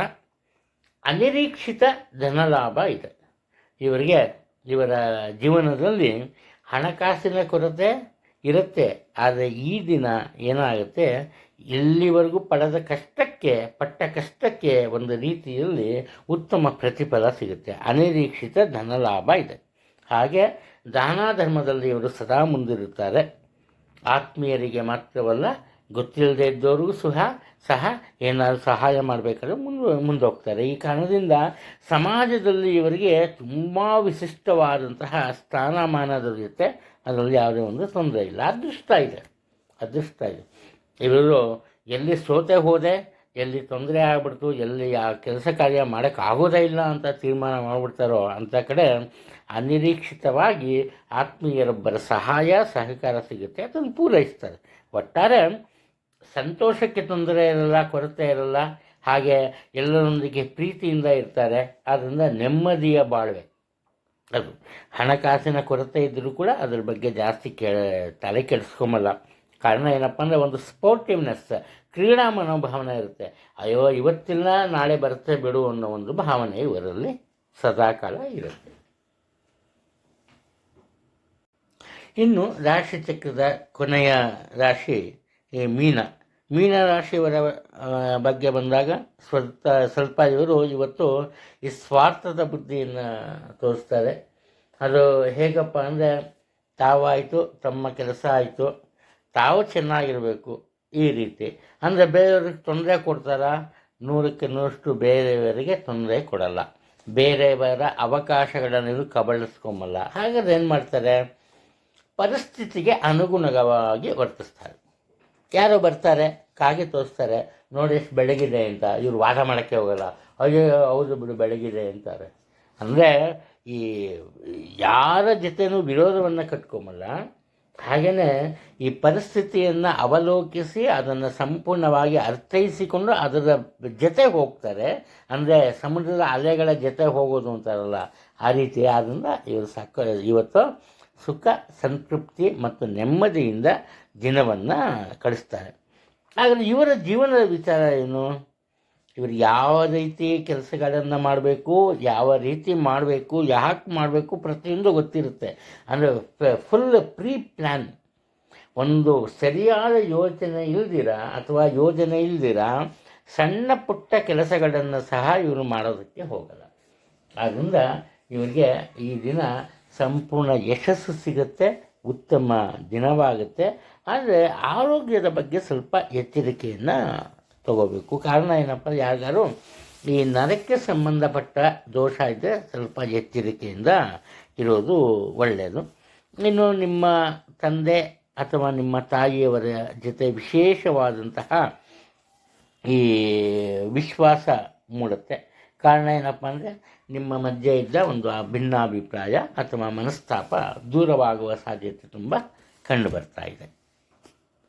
Speaker 1: ಅನಿರೀಕ್ಷಿತ ಧನಲಾಭ ಇದೆ. ಇವರಿಗೆ ಇವರ ಜೀವನದಲ್ಲಿ ಹಣಕಾಸಿನ ಕೊರತೆ ಇರುತ್ತೆ, ಆದರೆ ಈ ದಿನ ಏನಾಗುತ್ತೆ, ಇಲ್ಲಿವರೆಗೂ ಪಡೆದ ಕಷ್ಟಕ್ಕೆ, ಪಟ್ಟ ಕಷ್ಟಕ್ಕೆ ಒಂದು ರೀತಿಯಲ್ಲಿ ಉತ್ತಮ ಪ್ರತಿಫಲ ಸಿಗುತ್ತೆ. ಅನಿರೀಕ್ಷಿತ ಧನಲಾಭ ಇದೆ. ಹಾಗೆ ದಾನ ಧರ್ಮದಲ್ಲಿ ಇವರು ಸದಾ ಮುಂದಿರುತ್ತಾರೆ. ಆತ್ಮೀಯರಿಗೆ ಮಾತ್ರವಲ್ಲ ಗೊತ್ತಿಲ್ಲದೆ ಇದ್ದವ್ರಿಗೂ ಸಹ ಸಹ ಏನಾದರೂ ಸಹಾಯ ಮಾಡಬೇಕಾದ್ರೆ ಮುಂದೆ, ಮುಂದೋಗ್ತಾರೆ. ಈ ಕಾರಣದಿಂದ ಸಮಾಜದಲ್ಲಿ ಇವರಿಗೆ ತುಂಬ ವಿಶಿಷ್ಟವಾದಂತಹ ಸ್ಥಾನಮಾನ ದೊರೆಯುತ್ತೆ ಅದರಲ್ಲಿ ಯಾವುದೇ ಒಂದು ತೊಂದರೆ ಇಲ್ಲ. ಅದೃಷ್ಟ ಇದೆ. ಅದೃಷ್ಟ ಇದೆ. ಇವರು ಎಲ್ಲಿ ಸೋತೆ ಹೋದೆ, ಎಲ್ಲಿ ತೊಂದರೆ ಆಗ್ಬಿಡ್ತು, ಎಲ್ಲಿ ಆ ಕೆಲಸ ಕಾರ್ಯ ಮಾಡೋಕ್ಕಾಗೋದೇ ಇಲ್ಲ ಅಂತ ತೀರ್ಮಾನ ಮಾಡಿಬಿಡ್ತಾರೋ ಅಂಥ ಕಡೆ ಅನಿರೀಕ್ಷಿತವಾಗಿ ಆತ್ಮೀಯರೊಬ್ಬರ ಸಹಾಯ, ಸಹಕಾರ ಸಿಗುತ್ತೆ. ಅದನ್ನು ಪೂರೈಸ್ತಾರೆ. ಒಟ್ಟಾರೆ ಸಂತೋಷಕ್ಕೆ ತೊಂದರೆ ಇರಲ್ಲ, ಕೊರತೆ ಇರಲ್ಲ, ಹಾಗೆ ಎಲ್ಲರೊಂದಿಗೆ ಪ್ರೀತಿಯಿಂದ ಇರ್ತಾರೆ. ಆದ್ದರಿಂದ ನೆಮ್ಮದಿಯ ಬಾಳ್ವೆ. ಅದು ಹಣಕಾಸಿನ ಕೊರತೆ ಇದ್ದರೂ ಕೂಡ ಅದ್ರ ಬಗ್ಗೆ ಜಾಸ್ತಿ ಕೆ ತಲೆ ಕೆಡಿಸ್ಕೊಂಬಲ್ಲ. ಕಾರಣ ಏನಪ್ಪ ಅಂದರೆ ಒಂದು ಸ್ಪೋರ್ಟಿವ್ನೆಸ್ ಕ್ರೀಡಾ ಮನೋಭಾವನೆ ಇರುತ್ತೆ. ಅಯ್ಯೋ, ಇವತ್ತಿಲ್ಲ, ನಾಳೆ ಬರುತ್ತೆ ಬಿಡು ಅನ್ನೋ ಒಂದು ಭಾವನೆ ಇವರಲ್ಲಿ ಸದಾಕಾಲ ಇರುತ್ತೆ. ಇನ್ನು ರಾಶಿ ಚಕ್ರದ ಕೊನೆಯ ರಾಶಿ, ಈ ಮೀನ. ಮೀನ ರಾಶಿಯವರ ಆ, ಬಗ್ಗೆ ಬಂದಾಗ ಸ್ವಲ್ಪ ಸ್ವಲ್ಪ ಇವರು ಇವತ್ತು ಈ ಸ್ವಾರ್ಥದ ಬುದ್ಧಿಯನ್ನು ತೋರಿಸ್ತಾರೆ. ಅದು ಹೇಗಪ್ಪ ಅಂದರೆ ತಾವಾಯಿತು ತಮ್ಮ ಕೆಲಸ ಆಯಿತು ತಾವು ಚೆನ್ನಾಗಿರಬೇಕು ಈ ರೀತಿ. ಅಂದರೆ ಬೇರೆಯವ್ರಿಗೆ ತೊಂದರೆ ಕೊಡ್ತಾರ ನೂರಕ್ಕೆ ನೂರಷ್ಟು ಬೇರೆಯವರಿಗೆ ತೊಂದರೆ ಕೊಡಲ್ಲ. ಬೇರೆಯವರ ಅವಕಾಶಗಳನ್ನು ಕಬಳಿಸ್ಕೊಂಬಲ್ಲ. ಹಾಗಾದ್ರೆ ಏನು ಮಾಡ್ತಾರೆ? ಪರಿಸ್ಥಿತಿಗೆ ಅನುಗುಣವಾಗಿ ವರ್ತಿಸ್ತಾರೆ. ಯಾರೋ ಬರ್ತಾರೆ, ಕಾಗೆ ತೋರಿಸ್ತಾರೆ, ನೋಡಿ ಎಷ್ಟು ಬೆಳಗಿದೆ ಅಂತ, ಇವರು ವಾದ ಮಾಡೋಕ್ಕೆ ಹೋಗಲ್ಲ. ಅಯ್ಯೋ, ಹೌದು ಬಿಡು, ಬೆಳಗಿದೆ, ಅಂತಾರೆ. ಅಂದರೆ ಈ ಯಾರ ಜೊತೆನೂ ವಿರೋಧವನ್ನು ಕಟ್ಕೊಂಬಲ್ಲ. ಹಾಗೆಯೇ ಈ ಪರಿಸ್ಥಿತಿಯನ್ನು ಅವಲೋಕಿಸಿ ಅದನ್ನು ಸಂಪೂರ್ಣವಾಗಿ ಅರ್ಥೈಸಿಕೊಂಡು ಅದರ ಜೊತೆ ಹೋಗ್ತಾರೆ. ಅಂದರೆ ಸಮುದ್ರದ ಅಲೆಗಳ ಜೊತೆ ಹೋಗೋದು ಅಂತಾರಲ್ಲ, ಆ ರೀತಿ ಆದ್ದರಿಂದ ಇವರು ಸಾಕ ಇವತ್ತು ಸುಖ, ಸಂತೃಪ್ತಿ ಮತ್ತು ನೆಮ್ಮದಿಯಿಂದ ದಿನವನ್ನು ಕಳಿಸ್ತಾರೆ. ಆದರೆ ಇವರ ಜೀವನದ ವಿಚಾರ ಏನು? ಇವರು ಯಾವ ರೀತಿ ಕೆಲಸಗಳನ್ನು ಮಾಡಬೇಕು, ಯಾವ ರೀತಿ ಮಾಡಬೇಕು, ಯಾಕೆ ಮಾಡಬೇಕು ಪ್ರತಿಯೊಂದು ಗೊತ್ತಿರುತ್ತೆ. ಅಂದರೆ ಫುಲ್ ಪ್ರೀ ಪ್ಲ್ಯಾನ್ ಒಂದು ಸರಿಯಾದ ಯೋಚನೆ ಇಲ್ದಿರ ಅಥವಾ ಯೋಜನೆ ಇಲ್ದಿರ ಸಣ್ಣ ಪುಟ್ಟ ಕೆಲಸಗಳನ್ನು ಸಹ ಇವರು ಮಾಡೋದಕ್ಕೆ ಹೋಗಲ್ಲ. ಆದ್ದರಿಂದ ಇವರಿಗೆ ಈ ದಿನ ಸಂಪೂರ್ಣ ಯಶಸ್ಸು ಸಿಗುತ್ತೆ. ಉತ್ತಮ ದಿನವಾಗುತ್ತೆ. ಆದರೆ ಆರೋಗ್ಯದ ಬಗ್ಗೆ ಸ್ವಲ್ಪ ಎಚ್ಚರಿಕೆಯನ್ನು ತಗೋಬೇಕು. ಕಾರಣ ಏನಪ್ಪ, ಯಾರಿಗಾರು ಈ ನರಕ್ಕೆ ಸಂಬಂಧಪಟ್ಟ ದೋಷ ಇದ್ದರೆ ಸ್ವಲ್ಪ ಎಚ್ಚರಿಕೆಯಿಂದ ಇರೋದು ಒಳ್ಳೆಯದು ಇನ್ನು ನಿಮ್ಮ ತಂದೆ ಅಥವಾ ನಿಮ್ಮ ತಾಯಿಯವರ ಜೊತೆ ವಿಶೇಷವಾದಂತಹ ಈ ವಿಶ್ವಾಸ ಮೂಡುತ್ತೆ. ಕಾರಣ ಏನಪ್ಪ ಅಂದರೆ ನಿಮ್ಮ ಮಧ್ಯೆ ಇದ್ದ ಒಂದು ಭಿನ್ನಾಭಿಪ್ರಾಯ ಅಥವಾ ಮನಸ್ತಾಪ ದೂರವಾಗುವ ಸಾಧ್ಯತೆ ತುಂಬ ಕಂಡು ಬರ್ತಾ ಇದೆ.